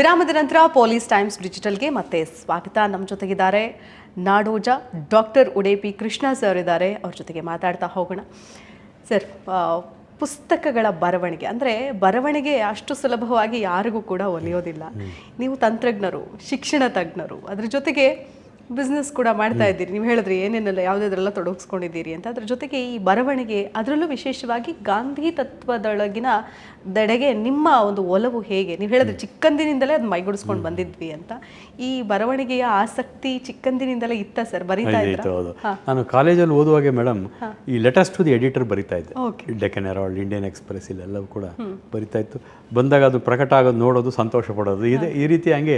ವಿರಾಮದ ನಂತರ police times ಡಿಜಿಟಲ್ಗೆ ಮತ್ತೆ ಸ್ವಾಗತ. ನಮ್ಮ ಜೊತೆಗಿದ್ದಾರೆ ನಾಡೋಜ ಡಾಕ್ಟರ್ ಉಡೇಪಿ ಕೃಷ್ಣ ಸರ್ ಇದ್ದಾರೆ. ಅವ್ರ ಜೊತೆಗೆ ಮಾತಾಡ್ತಾ ಹೋಗೋಣ. ಸರ್ ಪುಸ್ತಕಗಳ ಬರವಣಿಗೆ ಅಂದರೆ ಬರವಣಿಗೆ ಅಷ್ಟು ಸುಲಭವಾಗಿ ಯಾರಿಗೂ ಕೂಡ ಒಲಿಯೋದಿಲ್ಲ. ನೀವು ತಂತ್ರಜ್ಞರು ಶಿಕ್ಷಣ ತಜ್ಞರು ಅದ್ರ ಜೊತೆಗೆ ಬಿಸ್ನೆಸ್ ಕೂಡ ಮಾಡ್ತಾ ಇದ್ದೀರಿ. ನೀವು ಹೇಳಿದ್ರಿ ಏನೇನೆಲ್ಲ ಯಾವುದಾದ್ರೆಲ್ಲ ತೊಡಗಿಸ್ಕೊಂಡಿದ್ದೀರಿ ಅಂತ. ಅದ್ರ ಜೊತೆಗೆ ಈ ಬರವಣಿಗೆ ಅದರಲ್ಲೂ ವಿಶೇಷವಾಗಿ ಗಾಂಧಿ ತತ್ವದೊಳಗಿನ ದಡೆಗೆ ನಿಮ್ಮ ಒಂದು ಒಲವು ಹೇಗೆ? ನೀವು ಹೇಳಿದ್ರೆ ಚಿಕ್ಕಂದಿನಿಂದಲೇ ಅದು ಮೈಗೂಡಿಸ್ಕೊಂಡು ಬಂದಿದ್ವಿ ಅಂತ. ಈ ಬರವಣಿಗೆಯ ಆಸಕ್ತಿ ಚಿಕ್ಕಂದಿನಿಂದಲೇ ಇತ್ತ ಸರ್? ಬರೀತಾ ಇತ್ತು ಹೌದು. ನಾನು ಕಾಲೇಜಲ್ಲಿ ಓದುವಾಗೆ ಮೇಡಮ್ ಈ ಲೆಟರ್ಸ್ ಟು ದಿ ಎಡಿಟರ್ ಬರಿತಾ ಇದ್ದೆ. Deccan Deccan Herald Indian Express ಇಲ್ಲೆಲ್ಲವೂ ಕೂಡ ಬರಿತಾ ಇತ್ತು. ಬಂದಾಗ ಅದು ಪ್ರಕಟ ಆಗೋದು ನೋಡೋದು ಸಂತೋಷ ಪಡೋದು. ಇದೆ ಈ ರೀತಿ ಹಂಗೆ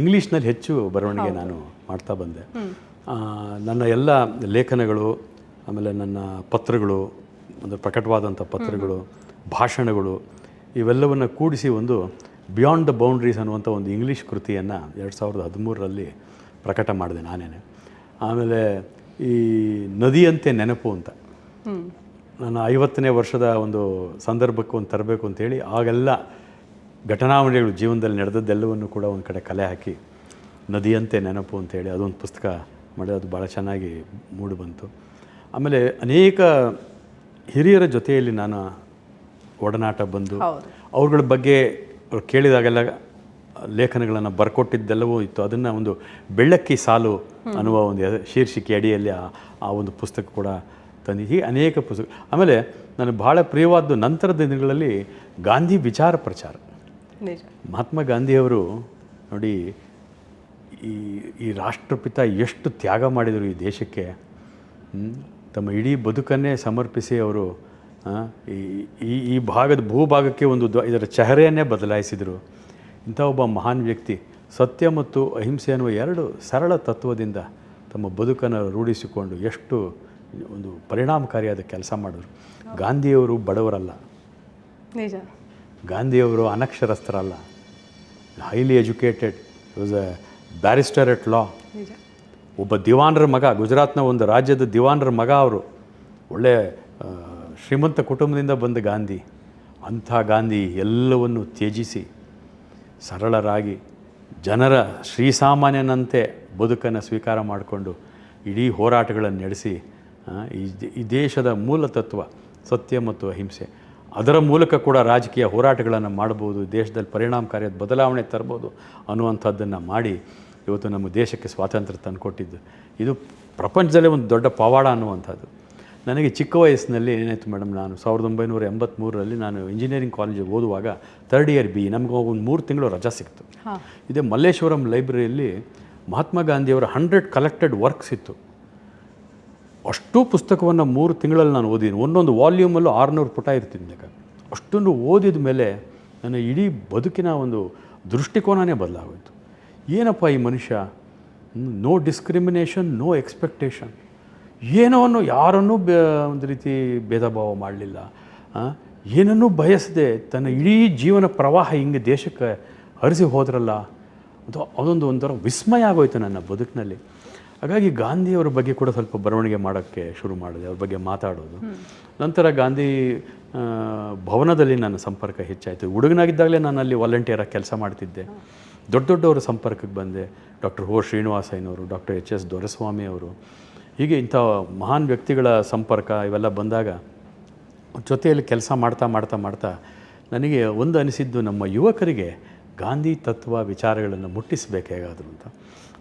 ಇಂಗ್ಲೀಷ್ನಲ್ಲಿ ಹೆಚ್ಚು ಬರವಣಿಗೆ ನಾನು ಮಾಡ್ತಾ ಬಂದೆ. ನನ್ನ ಎಲ್ಲ ಲೇಖನಗಳು, ಆಮೇಲೆ ನನ್ನ ಪತ್ರಗಳು, ಒಂದು ಪ್ರಕಟವಾದಂಥ ಪತ್ರಗಳು, ಭಾಷಣಗಳು, ಇವೆಲ್ಲವನ್ನು ಕೂಡಿಸಿ ಒಂದು ಬಿಯಾಂಡ್ ದ ಬೌಂಡ್ರೀಸ್ ಅನ್ನುವಂಥ ಒಂದು ಇಂಗ್ಲೀಷ್ ಕೃತಿಯನ್ನು ಎರಡು ಸಾವಿರದ ಹದಿಮೂರರಲ್ಲಿ ಪ್ರಕಟ ಮಾಡಿದೆ ನಾನೇನೆ. ಆಮೇಲೆ ಈ ನದಿಯಂತೆ ನೆನಪು ಅಂತ. ನಾನು ಐವತ್ತನೇ ವರ್ಷದ ಒಂದು ಸಂದರ್ಭಕ್ಕೆ ಒಂದು ತರಬೇಕು ಅಂತೇಳಿ ಆಗೆಲ್ಲ ಘಟನಾವಳಿಗಳು ಜೀವನದಲ್ಲಿ ನಡೆದದ್ದೆಲ್ಲವನ್ನು ಕೂಡ ಒಂದು ಕಡೆ ಕಲೆ ಹಾಕಿ ನದಿಯಂತೆ ನೆನಪು ಅಂತೇಳಿ ಅದೊಂದು ಪುಸ್ತಕ ಮಾಡಿ ಅದು ಭಾಳ ಚೆನ್ನಾಗಿ ಮೂಡಿ ಬಂತು. ಆಮೇಲೆ ಅನೇಕ ಹಿರಿಯರ ಜೊತೆಯಲ್ಲಿ ನಾನು ಒಡನಾಟ ಬಂದು. ಅವ್ರಗಳ ಬಗ್ಗೆ ಅವ್ರು ಕೇಳಿದಾಗೆಲ್ಲ ಲೇಖನಗಳನ್ನು ಬರ್ಕೊಟ್ಟಿದ್ದೆಲ್ಲವೂ ಇತ್ತು. ಅದನ್ನು ಒಂದು ಬೆಳ್ಳಕ್ಕಿ ಸಾಲು ಅನ್ನುವ ಒಂದು ಶೀರ್ಷಿಕೆ ಅಡಿಯಲ್ಲಿ ಆ ಆ ಒಂದು ಪುಸ್ತಕ ಕೂಡ ತಂದು. ಹೀಗೆ ಅನೇಕ ಪುಸ್ತಕ. ಆಮೇಲೆ ನನಗೆ ಭಾಳ ಪ್ರಿಯವಾದ್ದು ನಂತರದ ದಿನಗಳಲ್ಲಿ ಗಾಂಧಿ ವಿಚಾರ ಪ್ರಚಾರ. ಮಹಾತ್ಮ ಗಾಂಧಿಯವರು ನೋಡಿ ಈ ಈ ರಾಷ್ಟ್ರಪಿತ ಎಷ್ಟು ತ್ಯಾಗ ಮಾಡಿದರು ಈ ದೇಶಕ್ಕೆ? ತಮ್ಮ ಇಡೀ ಬದುಕನ್ನೇ ಸಮರ್ಪಿಸಿ ಅವರು ಈ ಈ- ಈ ಭಾಗದ ಭೂಭಾಗಕ್ಕೆ ಒಂದು ಇದರ ಚಹರೆಯನ್ನೇ ಬದಲಾಯಿಸಿದರು. ಇಂಥ ಒಬ್ಬ ಮಹಾನ್ ವ್ಯಕ್ತಿ ಸತ್ಯ ಮತ್ತು ಅಹಿಂಸೆ ಅನ್ನುವ ಎರಡು ಸರಳ ತತ್ವದಿಂದ ತಮ್ಮ ಬದುಕನ್ನು ರೂಢಿಸಿಕೊಂಡು ಎಷ್ಟು ಒಂದು ಪರಿಣಾಮಕಾರಿಯಾದ ಕೆಲಸ ಮಾಡಿದ್ರು. ಗಾಂಧಿಯವರು ಬಡವರಲ್ಲ. ನಿಜ. ಗಾಂಧಿಯವರು ಅನಕ್ಷರಸ್ಥರಲ್ಲ. Highly educated was a barrister at law. ಒಬ್ಬ ದಿವಾನರ ಮಗ ಗುಜರಾತ್ನ ಒಂದು ರಾಜ್ಯದ ದಿವಾನ್ರ ಮಗ ಅವರು ಒಳ್ಳೆ ಶ್ರೀಮಂತ ಕುಟುಂಬದಿಂದ ಬಂದ ಗಾಂಧಿ ಅಂಥ ಗಾಂಧಿ ಎಲ್ಲವನ್ನು ತ್ಯಜಿಸಿ ಸರಳರಾಗಿ ಜನರ ಶ್ರೀಸಾಮಾನ್ಯನಂತೆ ಬದುಕನ್ನು ಸ್ವೀಕಾರ ಮಾಡಿಕೊಂಡು ಇಡೀ ಹೋರಾಟಗಳನ್ನು ನಡೆಸಿ ಈ ಈ ದೇಶದ ಮೂಲ ತತ್ವ ಸತ್ಯ ಮತ್ತು ಅಹಿಂಸೆ. ಅದರ ಮೂಲಕ ಕೂಡ ರಾಜಕೀಯ ಹೋರಾಟಗಳನ್ನು ಮಾಡ್ಬೋದು ದೇಶದಲ್ಲಿ ಪರಿಣಾಮಕಾರಿಯಾದ ಬದಲಾವಣೆ ತರ್ಬೋದು ಅನ್ನುವಂಥದ್ದನ್ನು ಮಾಡಿ ಇವತ್ತು ನಮ್ಮ ದೇಶಕ್ಕೆ ಸ್ವಾತಂತ್ರ್ಯ ತಂದುಕೊಟ್ಟಿದ್ದು. ಇದು ಪ್ರಪಂಚದಲ್ಲೇ ಒಂದು ದೊಡ್ಡ ಪವಾಡ ಅನ್ನುವಂಥದ್ದು. ನನಗೆ ಚಿಕ್ಕ ವಯಸ್ಸಿನಲ್ಲಿ ಏನಾಯಿತು ಮೇಡಮ್ ನಾನು ಸಾವಿರದ ಒಂಬೈನೂರ ಎಂಬತ್ತ್ಮೂರರಲ್ಲಿ ನಾನು ಇಂಜಿನಿಯರಿಂಗ್ ಕಾಲೇಜಿಗೆ ಓದುವಾಗ ಥರ್ಡ್ ಇಯರ್ ಬಿ ನಮ್ಗೆ ಒಂದು ಮೂರು ತಿಂಗಳು ರಜಾ ಸಿಕ್ತು. ಇದೇ ಮಲ್ಲೇಶ್ವರಂ ಲೈಬ್ರರಿಯಲ್ಲಿ ಮಹಾತ್ಮ ಗಾಂಧಿಯವರ ಹಂಡ್ರೆಡ್ ಕಲೆಕ್ಟೆಡ್ ವರ್ಕ್ಸ್ ಇತ್ತು. ಅಷ್ಟು ಪುಸ್ತಕವನ್ನು ಮೂರು ತಿಂಗಳಲ್ಲಿ ನಾನು ಓದಿದ್ದೀನಿ. ಒಂದೊಂದು ವಾಲ್ಯೂಮಲ್ಲೂ ಆರುನೂರು ಪುಟ ಇರ್ತೀನಿ ಲೆಕ್ಕ. ಅಷ್ಟನ್ನು ಓದಿದ ಮೇಲೆ ನನ್ನ ಇಡೀ ಬದುಕಿನ ಒಂದು ದೃಷ್ಟಿಕೋನನೇ ಬದಲಾಗೋಯ್ತು. ಏನಪ್ಪ ಈ ಮನುಷ್ಯ? ನೋ ಡಿಸ್ಕ್ರಿಮಿನೇಷನ್ ನೋ ಎಕ್ಸ್ಪೆಕ್ಟೇಷನ್ ಏನೋವನ್ನು ಯಾರನ್ನೂ ಬೇ, ಒಂದು ರೀತಿ ಭೇದ ಭಾವ ಮಾಡಲಿಲ್ಲ ಏನನ್ನೂ ಬಯಸದೆ ತನ್ನ ಇಡೀ ಜೀವನ ಪ್ರವಾಹ ಹಿಂಗೆ ದೇಶಕ್ಕೆ ಹರಿಸಿ ಹೋದ್ರಲ್ಲ, ಅದು ಅದೊಂದು ಒಂಥರ ವಿಸ್ಮಯ ಆಗೋಯ್ತು ನನ್ನ ಬದುಕಿನಲ್ಲಿ. ಹಾಗಾಗಿ ಗಾಂಧಿಯವರ ಬಗ್ಗೆ ಕೂಡ ಸ್ವಲ್ಪ ಬರವಣಿಗೆ ಮಾಡೋಕ್ಕೆ ಶುರು ಮಾಡಿದೆ, ಅವ್ರ ಬಗ್ಗೆ ಮಾತಾಡೋದು. ನಂತರ ಗಾಂಧಿ ಭವನದಲ್ಲಿ ನನ್ನ ಸಂಪರ್ಕ ಹೆಚ್ಚಾಯಿತು. ಹುಡುಗನಾಗಿದ್ದಾಗಲೇ ನಾನು ಅಲ್ಲಿ ವಾಲಂಟಿಯರಾಗಿ ಕೆಲಸ ಮಾಡ್ತಿದ್ದೆ. ದೊಡ್ಡ ದೊಡ್ಡವರ ಸಂಪರ್ಕಕ್ಕೆ ಬಂದೆ. ಡಾಕ್ಟರ್ ಹೋ ಶ್ರೀನಿವಾಸಯ್ಯನವರು ಡಾಕ್ಟರ್ ಎಚ್ ಎಸ್ ದೊರೆಸ್ವಾಮಿ ಅವರು. ಹೀಗೆ ಇಂಥ ಮಹಾನ್ ವ್ಯಕ್ತಿಗಳ ಸಂಪರ್ಕ ಇವೆಲ್ಲ ಬಂದಾಗ ಜೊತೆಯಲ್ಲಿ ಕೆಲಸ ಮಾಡ್ತಾ ಮಾಡ್ತಾ ಮಾಡ್ತಾ ನನಗೆ ಒಂದು ಅನಿಸಿದ್ದು, ನಮ್ಮ ಯುವಕರಿಗೆ ಗಾಂಧಿ ತತ್ವ ವಿಚಾರಗಳನ್ನು ಮುಟ್ಟಿಸಬೇಕು ಹೇಗಾದರೂ ಅಂತ.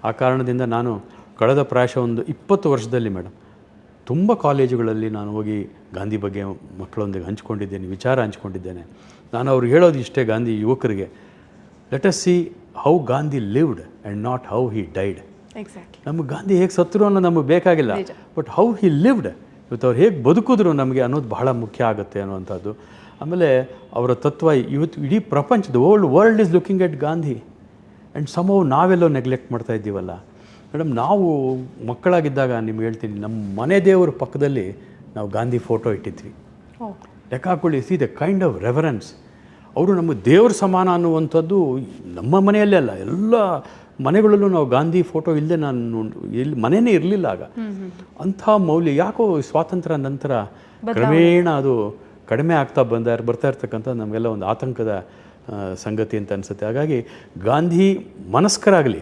ಆ ಕಾರಣದಿಂದ ನಾನು ಕಳೆದ ಪ್ರಾಯಶಃ ಒಂದು ಇಪ್ಪತ್ತು ವರ್ಷದಲ್ಲಿ ಮೇಡಮ್ ತುಂಬ ಕಾಲೇಜುಗಳಲ್ಲಿ ನಾನು ಹೋಗಿ ಗಾಂಧಿ ಬಗ್ಗೆ ಮಕ್ಕಳೊಂದಿಗೆ ಹಂಚ್ಕೊಂಡಿದ್ದೇನೆ ವಿಚಾರ ಹಂಚ್ಕೊಂಡಿದ್ದೇನೆ. ನಾನು ಅವ್ರಿಗೆ ಹೇಳೋದು ಇಷ್ಟೇ ಗಾಂಧಿ ಯುವಕರಿಗೆ let us see how Gandhi lived and not how he died ನಮಗೆ ಗಾಂಧಿ ಹೇಗೆ ಸತ್ರು ಅನ್ನೋ ನಮಗೆ ಬೇಕಾಗಿಲ್ಲ ಬಟ್ ಹೌ ಹಿ ಲಿವ್ಡ್ ಇವತ್ತು ಅವ್ರು ಹೇಗೆ ಬದುಕಿದ್ರು ನಮಗೆ ಅನ್ನೋದು ಬಹಳ ಮುಖ್ಯ ಆಗುತ್ತೆ ಅನ್ನುವಂಥದ್ದು. ಆಮೇಲೆ ಅವರ ತತ್ವ ಇವತ್ತು ಇಡೀ ಪ್ರಪಂಚದ old world is looking at Gandhi and some ನಾವೆಲ್ಲೋ neglect ಮಾಡ್ತಾ ಇದ್ದೀವಲ್ಲ. ಮೇಡಮ್ ನಾವು ಮಕ್ಕಳಾಗಿದ್ದಾಗ ನಿಮ್ಗೆ ಹೇಳ್ತೀನಿ ನಮ್ಮ ಮನೆ ದೇವರ ಪಕ್ಕದಲ್ಲಿ ನಾವು ಗಾಂಧಿ ಫೋಟೋ ಇಟ್ಟಿದ್ವಿ. ಲೆಕ್ಕ ಹಾಕೊಳ್ಳಿ see the kind of reference ಅವರು ನಮ್ಮ ದೇವ್ರ ಸಮಾನ ಅನ್ನುವಂಥದ್ದು ನಮ್ಮ ಮನೆಯಲ್ಲೇ ಅಲ್ಲ ಎಲ್ಲ ಮನೆಗಳಲ್ಲೂ ನಾವು ಗಾಂಧಿ ಫೋಟೋ ಇಲ್ಲದೆ ನಾನು ಇಲ್ಲಿ ಮನೆಯೇ ಇರಲಿಲ್ಲ ಆಗ. ಅಂಥ ಮೌಲ್ಯ ಯಾಕೋ ಸ್ವಾತಂತ್ರ್ಯ ನಂತರ ಕ್ರಮೇಣ ಅದು ಕಡಿಮೆ ಆಗ್ತಾ ಬಂದ ಬರ್ತಾ ಇರ್ತಕ್ಕಂಥ ನಮಗೆಲ್ಲ ಒಂದು ಆತಂಕದ ಸಂಗತಿ ಅಂತ ಅನಿಸುತ್ತೆ. ಹಾಗಾಗಿ ಗಾಂಧಿ ಮನಸ್ಕರಾಗಲಿ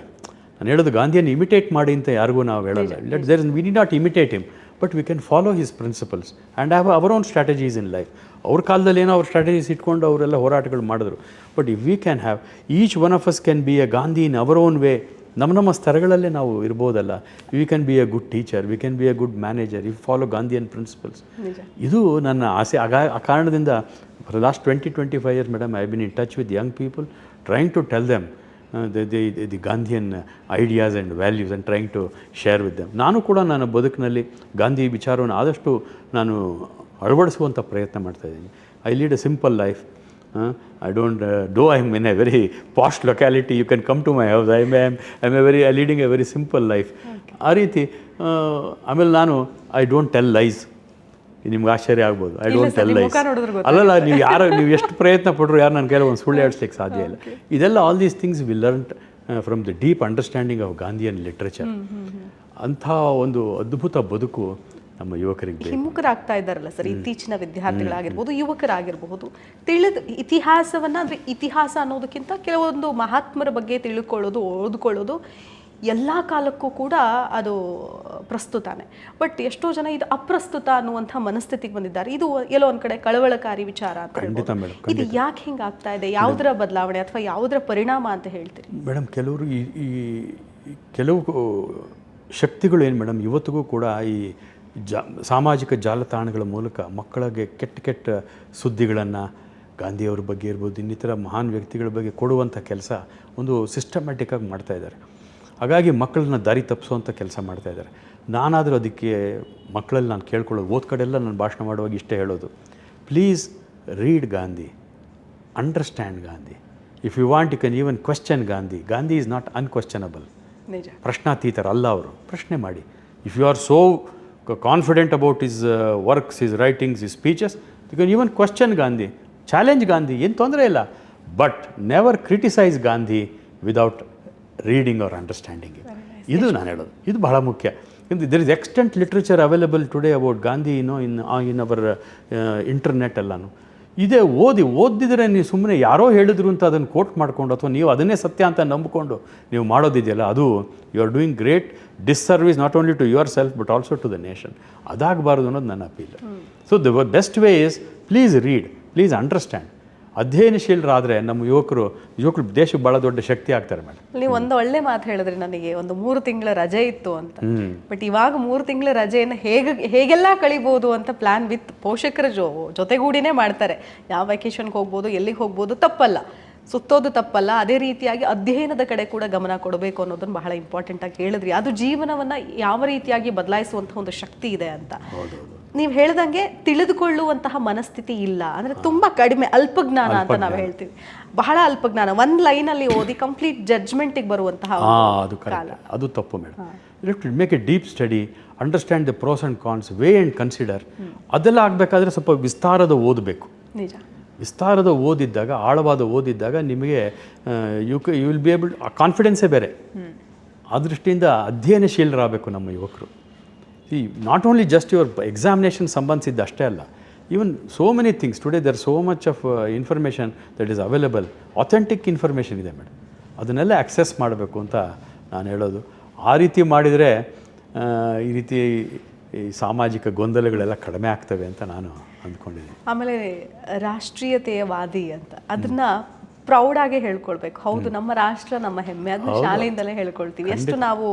ನಾನು ಹೇಳೋದು ಗಾಂಧಿಯನ್ನು ಇಮಿಟೇಟ್ ಮಾಡಿ ಅಂತ ಯಾರಿಗೂ ನಾವು ಹೇಳಲ್ಲ. Let there we do not imitate him but we can follow his principles and have our own strategies in life ಅವ್ರ ಕಾಲದಲ್ಲಿ ಏನೋ ಅವ್ರ ಸ್ಟ್ರಾಟಜೀಸ್ ಇಟ್ಕೊಂಡು ಅವರೆಲ್ಲ ಹೋರಾಟಗಳು ಮಾಡಿದ್ರು. But if we can have each one of us can be a Gandhi in our own way ನಮ್ಮ ನಮ್ಮ ಸ್ತರಗಳಲ್ಲೇ ನಾವು ಇರ್ಬೋದಲ್ಲ. We can be a good teacher we can be a good manager if follow Gandhian principles ಇದು ನನ್ನ ಆಸೆ. ಆಗ ಆ ಕಾರಣದಿಂದ for last twenty twenty five years madam I been in touch with young people trying to tell them the the Gandhian ideas and values and trying to share with them ನಾನು ಕೂಡ ನನ್ನ ಬದುಕಿನಲ್ಲಿ ಗಾಂಧಿ ವಿಚಾರವನ್ನು ಆದಷ್ಟು ನಾನು ಅಳವಡಿಸುವಂಥ ಪ್ರಯತ್ನ ಮಾಡ್ತಾ ಇದ್ದೀನಿ. I lead a simple life I don't do I am in a very past locality you can come to my house I may I am a very I leading a very simple life ಆ ರೀತಿ ಆಮೇಲೆ ನಾನು I don't tell lies ನಿಮ್ಗೆ ಆಶ್ಚರ್ಯ ಆಗ್ಬೋದು. I don't tell lies. ಅಲ್ಲಲ್ಲ ನೀವು ಯಾರು ನೀವು ಎಷ್ಟು ಪ್ರಯತ್ನ ಪಡ್ರು ಯಾರು ನನ್ನ ಕೈಲಿ ಒಂದು ಸುಳ್ಳು ಹೇಳ್ಸ್ಲಿಕ್ಕೆ ಸಾಧ್ಯ ಇಲ್ಲ. ಇದೆಲ್ಲ all these things we learn from the deep understanding of Gandhian literature ಅಂಥ ಒಂದು ಅದ್ಭುತ ಬದುಕು ನಮ್ಮ ಯುವಕರಿಗೆ ಹಿಮ್ಮುಖರಾಗ್ತಾ ಇದ್ದಾರಲ್ಲ ಸರ್ ಇತ್ತೀಚಿನ ವಿದ್ಯಾರ್ಥಿಗಳಾಗಿರ್ಬೋದು ಯುವಕರಾಗಿರ್ಬಹುದು ತಿಳಿದ ಇತಿಹಾಸವನ್ನ ಅಂದರೆ ಇತಿಹಾಸ ಅನ್ನೋದಕ್ಕಿಂತ ಕೆಲವೊಂದು ಮಹಾತ್ಮರ ಬಗ್ಗೆ ತಿಳ್ಕೊಳ್ಳೋದು ಓದ್ಕೊಳ್ಳೋದು ಎಲ್ಲ ಕಾಲಕ್ಕೂ ಕೂಡ ಅದು ಪ್ರಸ್ತುತನೇ. ಬಟ್ ಎಷ್ಟೋ ಜನ ಇದು ಅಪ್ರಸ್ತುತ ಅನ್ನುವಂಥ ಮನಸ್ಥಿತಿಗೆ ಬಂದಿದ್ದಾರೆ. ಇದು ಎಲ್ಲೋ ಒಂದು ಕಡೆ ಕಳವಳಕಾರಿ ವಿಚಾರ ಅಂತ ಖಂಡಿತ ಹೇಳ್ಬೋದು. ಮೇಡಮ್ ಇದು ಯಾಕೆ ಹಿಂಗಾಗ್ತಾ ಇದೆ? ಯಾವುದರ ಬದಲಾವಣೆ ಅಥವಾ ಯಾವುದರ ಪರಿಣಾಮ ಅಂತ ಹೇಳ್ತೀರಿ? ಮೇಡಮ್ ಕೆಲವರು ಈ ಕೆಲವು ಶಕ್ತಿಗಳು ಏನು ಮೇಡಮ್ ಇವತ್ತಿಗೂ ಕೂಡ ಈ ಜಾ ಸಾಮಾಜಿಕ ಜಾಲತಾಣಗಳ ಮೂಲಕ ಮಕ್ಕಳಿಗೆ ಕೆಟ್ಟ ಕೆಟ್ಟ ಸುದ್ದಿಗಳನ್ನು ಗಾಂಧಿಯವ್ರ ಬಗ್ಗೆ ಇರ್ಬೋದು ಇನ್ನಿತರ ಮಹಾನ್ ವ್ಯಕ್ತಿಗಳ ಬಗ್ಗೆ ಕೊಡುವಂಥ ಕೆಲಸ ಒಂದು ಸಿಸ್ಟಮ್ಯಾಟಿಕ್ಕಾಗಿ ಮಾಡ್ತಾ ಇದ್ದಾರೆ. ಹಾಗಾಗಿ ಮಕ್ಕಳನ್ನ ದಾರಿ ತಪ್ಪಿಸುವಂಥ ಕೆಲಸ ಮಾಡ್ತಾ ಇದ್ದಾರೆ. ನಾನಾದರೂ ಅದಕ್ಕೆ ಮಕ್ಕಳಲ್ಲಿ ನಾನು ಕೇಳ್ಕೊಳ್ಳೋದು ಓದ್ ಕಡೆಲ್ಲ ನಾನು ಭಾಷಣ ಮಾಡುವಾಗ ಇಷ್ಟೇ ಹೇಳೋದು. Please read Gandhi understand Gandhi if you want you can even question Gandhi Gandhi is not unquestionable ನಿಜ. ಪ್ರಶ್ನಾತೀತರ ಅಲ್ಲ ಅವರು. ಪ್ರಶ್ನೆ ಮಾಡಿ. If you are so confident about his works his writings his speeches you can even question Gandhi challenge Gandhi ಏನು ತೊಂದರೆ ಇಲ್ಲ. But never criticise Gandhi without reading our understanding ಇದು ನಾನು ಹೇಳೋದು. ಇದು ಬಹಳ ಮುಖ್ಯ. There is extent literature available today about Gandhi ಇನ್ನೋ ಇನ್ ಇನ್ ಅವರ್ ಇಂಟರ್ನೆಟ್ ಎಲ್ಲನೂ. ಇದೇ ಓದಿ ಓದಿದರೆ ನೀವು ಸುಮ್ಮನೆ ಯಾರೋ ಹೇಳಿದ್ರು ಅಂತ ಅದನ್ನು ಕೋಟ್ ಮಾಡಿಕೊಂಡು ಅಥವಾ ನೀವು ಅದನ್ನೇ ಸತ್ಯ ಅಂತ ನಂಬಿಕೊಂಡು ನೀವು ಮಾಡೋದಿದೆಯಲ್ಲ ಅದು you are doing great disservice not only to yourself but also to the nation ಅದಾಗಬಾರ್ದು ಅನ್ನೋದು ನನ್ನ appeal. So the best way is please read please understand ಅಧ್ಯಯನಶೀಲರಾದರೆ ನಮ್ಮ ಯುವಕರು ಯುವಕರು ದೇಶಕ್ಕೆ ಭಾಳ ದೊಡ್ಡ ಶಕ್ತಿ ಆಗ್ತಾರೆ ಮೇಡಮ್ ನೀವು ಒಂದು ಒಳ್ಳೆ ಮಾತು ಹೇಳಿದ್ರಿ ನನಗೆ ಒಂದು ಮೂರು ತಿಂಗಳ ರಜೆ ಇತ್ತು ಅಂತ. ಬಟ್ ಇವಾಗ ಮೂರು ತಿಂಗಳ ರಜೆಯನ್ನು ಹೇಗೆ ಹೇಗೆಲ್ಲ ಕಳಿಬೋದು ಅಂತ ಪ್ಲಾನ್ ವಿತ್ ಪೋಷಕರ ಜೊ ಜೊತೆಗೂಡಿನೇ ಮಾಡ್ತಾರೆ. ಯಾವ ವೆಕೇಶನ್ಗೆ ಹೋಗ್ಬೋದು ಎಲ್ಲಿಗೆ ಹೋಗ್ಬೋದು ತಪ್ಪಲ್ಲ. ಸುತ್ತೋದು ತಪ್ಪಲ್ಲ ಅದೇ ರೀತಿಯಾಗಿ ಅಧ್ಯಯನದ ಕಡೆ ಕೂಡ ಗಮನ ಕೊಡಬೇಕು ಅನ್ನೋದನ್ನು ಬಹಳ ಇಂಪಾರ್ಟೆಂಟ್ ಆಗಿ ಹೇಳಿದ್ರಿ. ಅದು ಜೀವನವನ್ನ ಯಾವ ರೀತಿಯಾಗಿ ಬದಲಾಯಿಸುವಂತಹ ಒಂದು ಶಕ್ತಿ ಇದೆ ಅಂತ. ನೀವು ಹೇಳ್ದಂಗೆ ತಿಳಿದುಕೊಳ್ಳುವಂತಹ ಮನಸ್ಥಿತಿ ಇಲ್ಲ. ಅಂದ್ರೆ ತುಂಬಾ ಕಡಿಮೆ ಅಲ್ಪಜ್ಞಾನ ಅಂತ ನಾವು ಹೇಳ್ತೀವಿ. ಬಹಳ ಅಲ್ಪಜ್ಞಾನ. ಒಂದ್ ಲೈನ್ ಅಲ್ಲಿ ಓದಿ ಕಂಪ್ಲೀಟ್ ಜಡ್ಜ್ಮೆಂಟಿಗೆ ಬರುವಂತಹ ಅದು ತಪ್ಪು madam make a deep study understand the pros and cons way and consider ಅದೆಲ್ಲ ಆಗಬೇಕಾದ್ರೆ ಸ್ವಲ್ಪ ವಿಸ್ತಾರದ ಓದಬೇಕು. ನಿಜ. ವಿಸ್ತಾರದ ಓದಿದ್ದಾಗ, ಆಳವಾದ ಓದಿದ್ದಾಗ ನಿಮಗೆ ಯು ಕೆ ಯು ವಿಲ್ ಬಿ ಏಬಲ್ ಕಾನ್ಫಿಡೆನ್ಸೇ ಬೇರೆ. ಆ ದೃಷ್ಟಿಯಿಂದ ಅಧ್ಯಯನಶೀಲರಾಗಬೇಕು ನಮ್ಮ ಯುವಕರು. ಈ not only just your examination ಸಂಬಂಧಿಸಿದ್ದು ಅಷ್ಟೇ ಅಲ್ಲ even so many things today there so much of information that is available authentic information ಇದೆ ಮೇಡಮ್ ಅದನ್ನೆಲ್ಲ ಆಕ್ಸೆಸ್ ಮಾಡಬೇಕು ಅಂತ ನಾನು ಹೇಳೋದು. ಆ ರೀತಿ ಮಾಡಿದರೆ ಈ ರೀತಿ ಈ ಸಾಮಾಜಿಕ ಗೊಂದಲಗಳೆಲ್ಲ ಕಡಿಮೆ ಆಗ್ತವೆ ಅಂತ ನಾನು ಅಂದ್ಕೊಂಡಿದ್ದೀನಿ. ಆಮೇಲೆ ರಾಷ್ಟ್ರೀಯತೆಯ ವಾದಿ ಅಂತ. ಅದನ್ನ ಪ್ರೌಡ್ ಆಗಿ ಹೇಳ್ಕೊಳ್ಬೇಕು. ಹೌದು ನಮ್ಮ ರಾಷ್ಟ್ರ ನಮ್ಮ ಹೆಮ್ಮೆ. ಅದನ್ನ ಶಾಲೆಯಿಂದಲೇ ಹೇಳ್ಕೊಳ್ತೀವಿ. ಎಷ್ಟು ನಾವು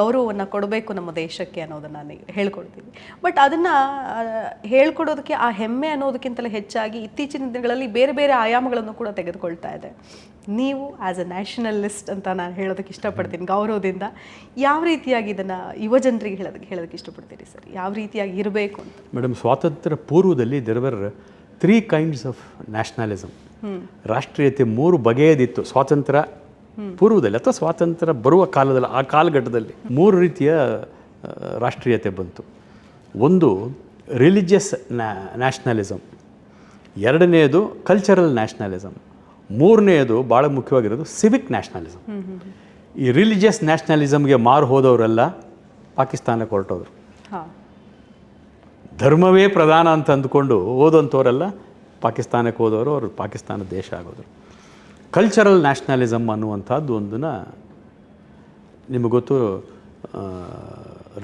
ಗೌರವವನ್ನು ಕೊಡಬೇಕು ನಮ್ಮ ದೇಶಕ್ಕೆ ಅನ್ನೋದನ್ನ ನಾನು ಹೇಳ್ಕೊಳ್ತೀವಿ. ಬಟ್ ಅದನ್ನ ಹೇಳ್ಕೊಡೋದಕ್ಕೆ ಆ ಹೆಮ್ಮೆ ಅನ್ನೋದಕ್ಕಿಂತಲೇ ಹೆಚ್ಚಾಗಿ ಇತ್ತೀಚಿನ ದಿನಗಳಲ್ಲಿ ಬೇರೆ ಬೇರೆ ಆಯಾಮಗಳನ್ನು ಕೂಡ ತೆಗೆದುಕೊಳ್ತಾ ಇದೆ. ನೀವು ಆಸ್ ಅ ನ್ಯಾಷನಲಿಸ್ಟ್ ಅಂತ ನಾನು ಹೇಳೋದಕ್ಕೆ ಇಷ್ಟಪಡ್ತೀನಿ ಗೌರವದಿಂದ. ಯಾವ ರೀತಿಯಾಗಿ ಇದನ್ನ ಯುವ ಜನರಿಗೆ ಹೇಳೋದಕ್ಕೆ ಹೇಳೋದಕ್ಕೆ ಇಷ್ಟಪಡ್ತೀರಿ ಸರ್? ಯಾವ ರೀತಿಯಾಗಿ ಇರಬೇಕು ಅಂತ? ಮೇಡಮ್ ಸ್ವಾತಂತ್ರ್ಯ ಪೂರ್ವದಲ್ಲಿ there were three kinds of nationalism ರಾಷ್ಟ್ರೀಯತೆ ಮೂರು ಬಗೆಯದಿತ್ತು. ಸ್ವಾತಂತ್ರ್ಯ ಪೂರ್ವದಲ್ಲಿ ಅಥವಾ ಸ್ವಾತಂತ್ರ್ಯ ಬರುವ ಕಾಲದಲ್ಲಿ ಆ ಕಾಲಘಟ್ಟದಲ್ಲಿ ಮೂರು ರೀತಿಯ ರಾಷ್ಟ್ರೀಯತೆ ಬಂತು. ಒಂದು ರಿಲಿಜಿಯಸ್ ನ್ಯಾಷನಲಿಸಮ್ ಎರಡನೆಯದು ಕಲ್ಚರಲ್ ನ್ಯಾಷನಲಿಸಮ್ ಮೂರನೆಯದು ಭಾಳ ಮುಖ್ಯವಾಗಿರೋದು ಸಿವಿಕ್ ನ್ಯಾಷನಲಿಸಮ್ ಈ ರಿಲಿಜಿಯಸ್ ನ್ಯಾಷನಲಿಸಮ್ಗೆ ಮಾರು ಹೋದವರೆಲ್ಲ ಪಾಕಿಸ್ತಾನಕ್ಕೆ ಹೊರಟೋದ್ರು ಧರ್ಮವೇ ಪ್ರಧಾನ ಅಂತ ಅಂದ್ಕೊಂಡು ಓದಂಥವರೆಲ್ಲ ಪಾಕಿಸ್ತಾನಕ್ಕೆ ಹೋದವರು ಅವರು ಪಾಕಿಸ್ತಾನ ದೇಶ ಆಗೋದ್ರು. ಕಲ್ಚರಲ್ ನ್ಯಾಷನಲಿಸಮ್ ಅನ್ನುವಂಥದ್ದು ಒಂದನ್ನು ನಿಮಗೆ ಗೊತ್ತು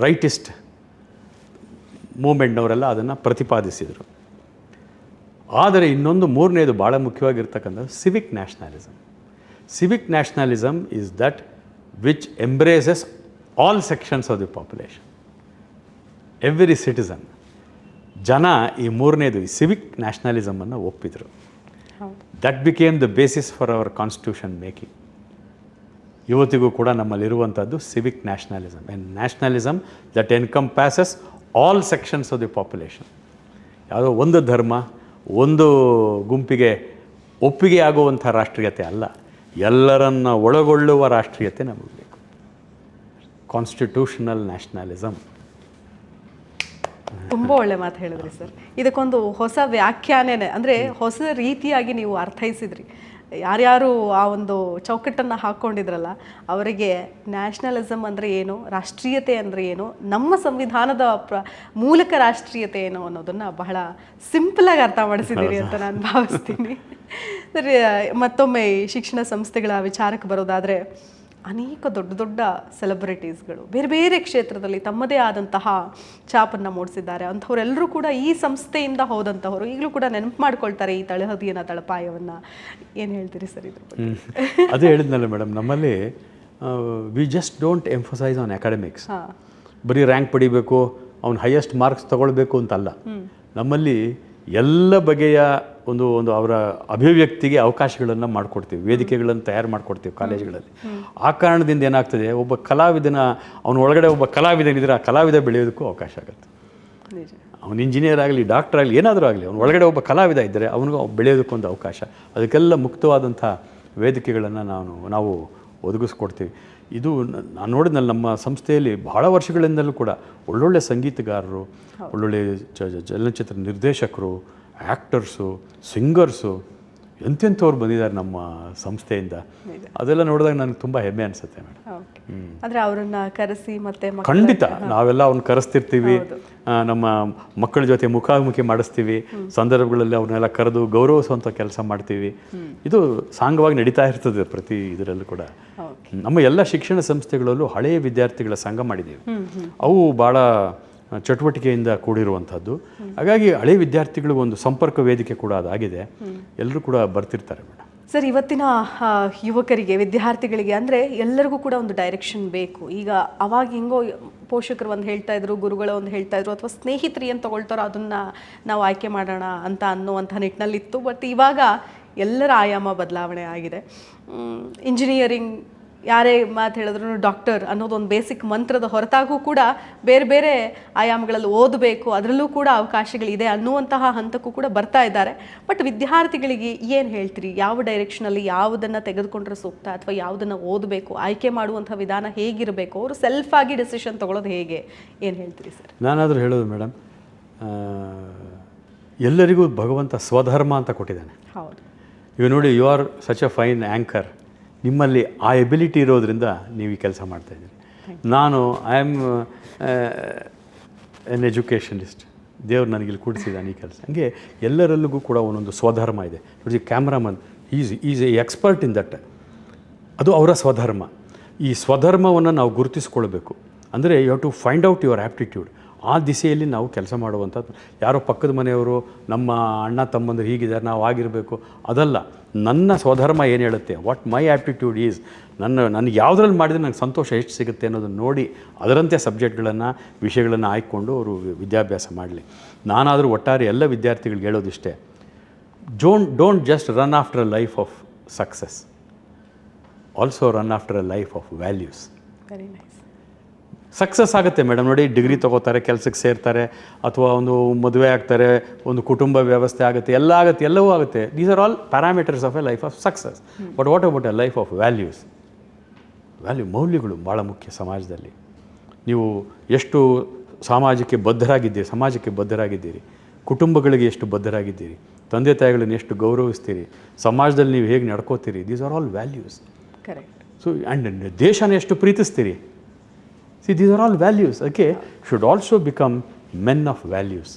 ರೈಟಿಸ್ಟ್ ಮೂಮೆಂಟ್ನವರೆಲ್ಲ ಅದನ್ನು ಪ್ರತಿಪಾದಿಸಿದರು. ಆದರೆ ಇನ್ನೊಂದು ಮೂರನೇದು ಭಾಳ ಮುಖ್ಯವಾಗಿರ್ತಕ್ಕಂಥದ್ದು civic nationalism civic nationalism is that which embraces all sections of the population every citizen ಜನ ಈ ಮೂರನೇದು ಈ ಸಿವಿಕ್ ನ್ಯಾಷನಲಿಸಮನ್ನು ಒಪ್ಪಿದರು. That became the basis for our constitution making ಇವತ್ತಿಗೂ ಕೂಡ ನಮ್ಮಲ್ಲಿರುವಂಥದ್ದು civic nationalism and nationalism that encompasses all sections of the population ಯಾವುದೋ ಒಂದು ಧರ್ಮ ಒಂದು ಗುಂಪಿಗೆ ಒಪ್ಪಿಗೆ ಆಗುವಂಥ ರಾಷ್ಟ್ರೀಯತೆ ಅಲ್ಲ. ಎಲ್ಲರನ್ನ ಒಳಗೊಳ್ಳುವ ರಾಷ್ಟ್ರೀಯತೆ ನಮಗೆ ಬೇಕು. ಕಾನ್ಸ್ಟಿಟ್ಯೂಷನಲ್ ನ್ಯಾಷನಲಿಸಮ್ ತುಂಬ ಒಳ್ಳೆ ಮಾತು ಹೇಳಿದ್ರಿ ಸರ್. ಇದಕ್ಕೊಂದು ಹೊಸ ವ್ಯಾಖ್ಯಾನನೇ ಅಂದರೆ ಹೊಸ ರೀತಿಯಾಗಿ ನೀವು ಅರ್ಥೈಸಿದ್ರಿ. ಯಾರ್ಯಾರು ಆ ಒಂದು ಚೌಕಟ್ಟನ್ನು ಹಾಕ್ಕೊಂಡಿದ್ರಲ್ಲ ಅವರಿಗೆ ನ್ಯಾಷನಲಿಸಮ್ ಅಂದರೆ ಏನು ರಾಷ್ಟ್ರೀಯತೆ ಅಂದರೆ ಏನು ನಮ್ಮ ಸಂವಿಧಾನದ ಪ್ರ ಮೂಲಕ ರಾಷ್ಟ್ರೀಯತೆ ಏನು ಅನ್ನೋದನ್ನು ಬಹಳ ಸಿಂಪಲಾಗಿ ಅರ್ಥ ಮಾಡಿಸಿದ್ದೀರಿ ಅಂತ ನಾನು ಭಾವಿಸ್ತೀನಿ. ಸರಿ ಮತ್ತೊಮ್ಮೆ ಈ ಶಿಕ್ಷಣ ಸಂಸ್ಥೆಗಳ ವಿಚಾರಕ್ಕೆ ಬರೋದಾದರೆ ಅನೇಕ ದೊಡ್ಡ ದೊಡ್ಡ ಸೆಲೆಬ್ರಿಟೀಸ್ಗಳು ಬೇರೆ ಬೇರೆ ಕ್ಷೇತ್ರದಲ್ಲಿ ತಮ್ಮದೇ ಆದಂತಹ ಛಾಪನ್ನು ಮೂಡಿಸಿದ್ದಾರೆ. ಅಂಥವರೆಲ್ಲರೂ ಕೂಡ ಈ ಸಂಸ್ಥೆಯಿಂದ ಹೋದಂಥವರು. ಈಗಲೂ ಕೂಡ ನೆನಪು ಮಾಡ್ಕೊಳ್ತಾರೆ ಈ ತಳಹದಿಯನ್ನು ತಳಪಾಯವನ್ನು. ಏನು ಹೇಳ್ತೀರಿ ಸರ್ ಇದ್ರ ಬಗ್ಗೆ? ಅದೇ ಹೇಳಿದ್ನಲ್ಲ ಮೇಡಮ್ ನಮ್ಮಲ್ಲಿ we just don't emphasise on academics ಬರೀ ರ್ಯಾಂಕ್ ಪಡಿಬೇಕು ಅವ್ನು ಹೈಯೆಸ್ಟ್ ಮಾರ್ಕ್ಸ್ ತಗೊಳ್ಬೇಕು ಅಂತಲ್ಲ. ನಮ್ಮಲ್ಲಿ ಎಲ್ಲ ಬಗೆಯ ಒಂದು ಒಂದು ಅವರ ಅಭಿವ್ಯಕ್ತಿಗೆ ಅವಕಾಶಗಳನ್ನು ಮಾಡಿಕೊಡ್ತೀವಿ. ವೇದಿಕೆಗಳನ್ನು ತಯಾರು ಮಾಡಿಕೊಡ್ತೀವಿ ಕಾಲೇಜುಗಳಲ್ಲಿ. ಆ ಕಾರಣದಿಂದ ಏನಾಗ್ತದೆ ಒಬ್ಬ ಕಲಾವಿದನ ಅವನ ಒಳಗಡೆ ಒಬ್ಬ ಕಲಾವಿದನಿದ್ರೆ ಆ ಕಲಾವಿದ ಬೆಳೆಯೋದಕ್ಕೂ ಅವಕಾಶ ಆಗುತ್ತೆ. ಅವನು ಇಂಜಿನಿಯರ್ ಆಗಲಿ ಡಾಕ್ಟರ್ ಆಗಲಿ ಏನಾದರೂ ಆಗಲಿ ಅವನ ಒಳಗಡೆ ಒಬ್ಬ ಕಲಾವಿದ ಇದ್ದರೆ ಅವನಿಗೂ ಬೆಳೆಯೋದಕ್ಕೊಂದು ಅವಕಾಶ. ಅದಕ್ಕೆಲ್ಲ ಮುಕ್ತವಾದಂಥ ವೇದಿಕೆಗಳನ್ನು ನಾನು ನಾವು ಒದಗಿಸ್ಕೊಡ್ತೀವಿ. ಇದು ನಾನು ನೋಡಿದ್ನಲ್ಲ ನಮ್ಮ ಸಂಸ್ಥೆಯಲ್ಲಿ ಬಹಳ ವರ್ಷಗಳಿಂದಲೂ ಕೂಡ ಒಳ್ಳೊಳ್ಳೆ ಸಂಗೀತಗಾರರು ಒಳ್ಳೊಳ್ಳೆ ಚಲನಚಿತ್ರ ನಿರ್ದೇಶಕರು ಆ್ಯಕ್ಟರ್ಸು ಸಿಂಗರ್ಸು ಎಂತೆಂಥವ್ರು ಬಂದಿದ್ದಾರೆ ನಮ್ಮ ಸಂಸ್ಥೆಯಿಂದ. ಅದೆಲ್ಲ ನೋಡಿದಾಗ ನನಗೆ ತುಂಬ ಹೆಮ್ಮೆ ಅನಿಸುತ್ತೆ ಮೇಡಮ್. ಅಂದರೆ ಅವರನ್ನ ಕರೆಸಿ ಮತ್ತೆ ಖಂಡಿತ. ನಾವೆಲ್ಲ ಅವ್ನ ಕರೆಸ್ತಿರ್ತೀವಿ. ನಮ್ಮ ಮಕ್ಕಳ ಜೊತೆ ಮುಖಾಮುಖಿ ಮಾಡಿಸ್ತೀವಿ. ಸಂದರ್ಭಗಳಲ್ಲಿ ಅವ್ರನ್ನೆಲ್ಲ ಕರೆದು ಗೌರವಿಸುವಂಥ ಕೆಲಸ ಮಾಡ್ತೀವಿ. ಇದು ಸಾಂಗವಾಗಿ ನಡೀತಾ ಇರ್ತದೆ ಪ್ರತಿ ಇದರಲ್ಲೂ ಕೂಡ. ನಮ್ಮ ಎಲ್ಲ ಶಿಕ್ಷಣ ಸಂಸ್ಥೆಗಳಲ್ಲೂ ಹಳೆಯ ವಿದ್ಯಾರ್ಥಿಗಳ ಸಂಘ ಮಾಡಿದ್ದೀವಿ. ಅವು ಭಾಳ ಚಟುವಟಿಕೆಯಿಂದ ಕೂಡಿರುವಂಥದ್ದು. ಹಾಗಾಗಿ ಹಳೆ ವಿದ್ಯಾರ್ಥಿಗಳಿಗೂ ಒಂದು ಸಂಪರ್ಕ ವೇದಿಕೆ ಕೂಡ ಅದಾಗಿದೆ. ಎಲ್ಲರೂ ಕೂಡ ಬರ್ತಿರ್ತಾರೆ ಸರ್, ಇವತ್ತಿನ ಯುವಕರಿಗೆ, ವಿದ್ಯಾರ್ಥಿಗಳಿಗೆ ಅಂದರೆ ಎಲ್ಲರಿಗೂ ಕೂಡ ಒಂದು ಡೈರೆಕ್ಷನ್ ಬೇಕು. ಈಗ ಅವಾಗ ಹೆಂಗೋ ಪೋಷಕರು ಒಂದು ಹೇಳ್ತಾ ಇದ್ರು, ಗುರುಗಳು ಒಂದು ಹೇಳ್ತಾ ಇದ್ರು, ಅಥವಾ ಸ್ನೇಹಿತರು ಏನು ತಗೊಳ್ತಾರೋ ಅದನ್ನ ನಾವು ಆಯ್ಕೆ ಮಾಡೋಣ ಅಂತ ಅನ್ನುವಂಥ ನಿಟ್ಟಿನಲ್ಲಿತ್ತು. ಬಟ್ ಇವಾಗ ಎಲ್ಲರ ಆಯಾಮ ಬದಲಾವಣೆ ಆಗಿದೆ. ಇಂಜಿನಿಯರಿಂಗ್ ಯಾರೇ ಮಾತು ಹೇಳಿದ್ರು ಡಾಕ್ಟರ್ ಅನ್ನೋದು ಒಂದು ಬೇಸಿಕ್ ಮಂತ್ರದ ಹೊರತಾಗೂ ಕೂಡ ಬೇರೆ ಬೇರೆ ಆಯಾಮಗಳಲ್ಲಿ ಓದಬೇಕು ಅದರಲ್ಲೂ ಕೂಡ ಅವಕಾಶಗಳಿದೆ ಅನ್ನುವಂತಹ ಹಂತಕ್ಕೂ ಕೂಡ ಬರ್ತಾ ಇದ್ದಾರೆ. ಬಟ್ ವಿದ್ಯಾರ್ಥಿಗಳಿಗೆ ಏನು ಹೇಳ್ತೀರಿ? ಯಾವ ಡೈರೆಕ್ಷನಲ್ಲಿ ಯಾವುದನ್ನು ತೆಗೆದುಕೊಂಡ್ರೆ ಸೂಕ್ತ ಅಥವಾ ಯಾವುದನ್ನು ಓದಬೇಕು ಆಯ್ಕೆ ಮಾಡುವಂಥ ವಿಧಾನ ಹೇಗಿರಬೇಕು? ಅವರು ಸೆಲ್ಫ್ ಆಗಿ ಡಿಸಿಷನ್ ತೊಗೊಳೋದು ಹೇಗೆ? ಏನು ಹೇಳ್ತೀರಿ ಸರ್ ನಾನಾದರೂ ಹೇಳೋದು ಮೇಡಮ್ ಎಲ್ಲರಿಗೂ ಭಗವಂತ ಸ್ವಧರ್ಮ ಅಂತ ಕೊಟ್ಟಿದ್ದಾನೆ. ಹೌದು. ಯು ನೋಡಿ you are such a fine anchor ನಿಮ್ಮಲ್ಲಿ ಆ ಎಬಿಲಿಟಿ ಇರೋದ್ರಿಂದ ನೀವು ಈ ಕೆಲಸ ಮಾಡ್ತಾಯಿದ್ದೀರಿ ನಾನು ಐ ಆಮ್ ಎನ್ ಎಜುಕೇಷನಿಸ್ಟ್ ದೇವ್ರು ನನಗೆ ಇಲ್ಲಿ ಕೂಡಿಸಿದ್ದಾನೆ ಈ ಕೆಲಸ. ಹಂಗೆ ಎಲ್ಲರಲ್ಲಿಗೂ ಕೂಡ ಒಂದೊಂದು ಸ್ವಧರ್ಮ ಇದೆ. ನೋಡಿ cameraman is is a expert in that ಅದು ಅವರ ಸ್ವಧರ್ಮ. ಈ ಸ್ವಧರ್ಮವನ್ನು ನಾವು ಗುರುತಿಸ್ಕೊಳ್ಬೇಕು. ಅಂದರೆ you have to find out your aptitude ಆ ದಿಸೆಯಲ್ಲಿ ನಾವು ಕೆಲಸ ಮಾಡುವಂಥದ್ದು. ಯಾರೋ ಪಕ್ಕದ ಮನೆಯವರು, ನಮ್ಮ ಅಣ್ಣ ತಮ್ಮಂದರು ಹೀಗಿದ್ದಾರೆ, ನಾವು ಆಗಿರಬೇಕು. ಅದಲ್ಲ, ನನ್ನ ಸ್ವಧರ್ಮ ಏನು ಹೇಳುತ್ತೆ? ವಾಟ್ ಮೈ ಆ್ಯಪ್ಟಿಟ್ಯೂಡ್ ಈಸ್ ನನ್ನ, ನನಗೆ ಯಾವುದ್ರಲ್ಲಿ ಮಾಡಿದರೆ ನನಗೆ ಸಂತೋಷ ಎಷ್ಟು ಸಿಗುತ್ತೆ ಅನ್ನೋದನ್ನು ನೋಡಿ ಅದರಂತೆ ಸಬ್ಜೆಕ್ಟ್ಗಳನ್ನು, ವಿಷಯಗಳನ್ನು ಆಯ್ಕೊಂಡು ಅವರು ವಿದ್ಯಾಭ್ಯಾಸ ಮಾಡಲಿ. ನಾನಾದರೂ ಒಟ್ಟಾರೆ ಎಲ್ಲ ವಿದ್ಯಾರ್ಥಿಗಳಿಗೆ ಹೇಳೋದಿಷ್ಟೇ, zone don't just run after a life of success also run after a life of values very nice success ಆಗುತ್ತೆ ಮೇಡಮ್ ನೋಡಿ ಡಿಗ್ರಿ ತೊಗೋತಾರೆ ಕೆಲಸಕ್ಕೆ ಸೇರ್ತಾರೆ ಅಥವಾ ಒಂದು ಮದುವೆ ಆಗ್ತಾರೆ ಒಂದು ಕುಟುಂಬ ವ್ಯವಸ್ಥೆ ಆಗುತ್ತೆ ಎಲ್ಲ ಆಗುತ್ತೆ ಎಲ್ಲವೂ ಆಗುತ್ತೆ. These are all parameters of a life of success but what about a life of values value ಮೌಲ್ಯಗಳು ಭಾಳ ಮುಖ್ಯ ಸಮಾಜದಲ್ಲಿ. ನೀವು ಎಷ್ಟು ಸಮಾಜಕ್ಕೆ ಬದ್ಧರಾಗಿದ್ದೀರಿ ಸಮಾಜಕ್ಕೆ ಬದ್ಧರಾಗಿದ್ದೀರಿ ಕುಟುಂಬಗಳಿಗೆ ಎಷ್ಟು ಬದ್ಧರಾಗಿದ್ದೀರಿ ತಂದೆ ತಾಯಿಗಳನ್ನ ಎಷ್ಟು ಗೌರವಿಸ್ತೀರಿ ಸಮಾಜದಲ್ಲಿ ನೀವು ಹೇಗೆ ನಡ್ಕೋತೀರಿ these are all values correct so and ದೇಶನ ಎಷ್ಟು ಪ್ರೀತಿಸ್ತೀರಿ? See these are all values okay, should also become men of values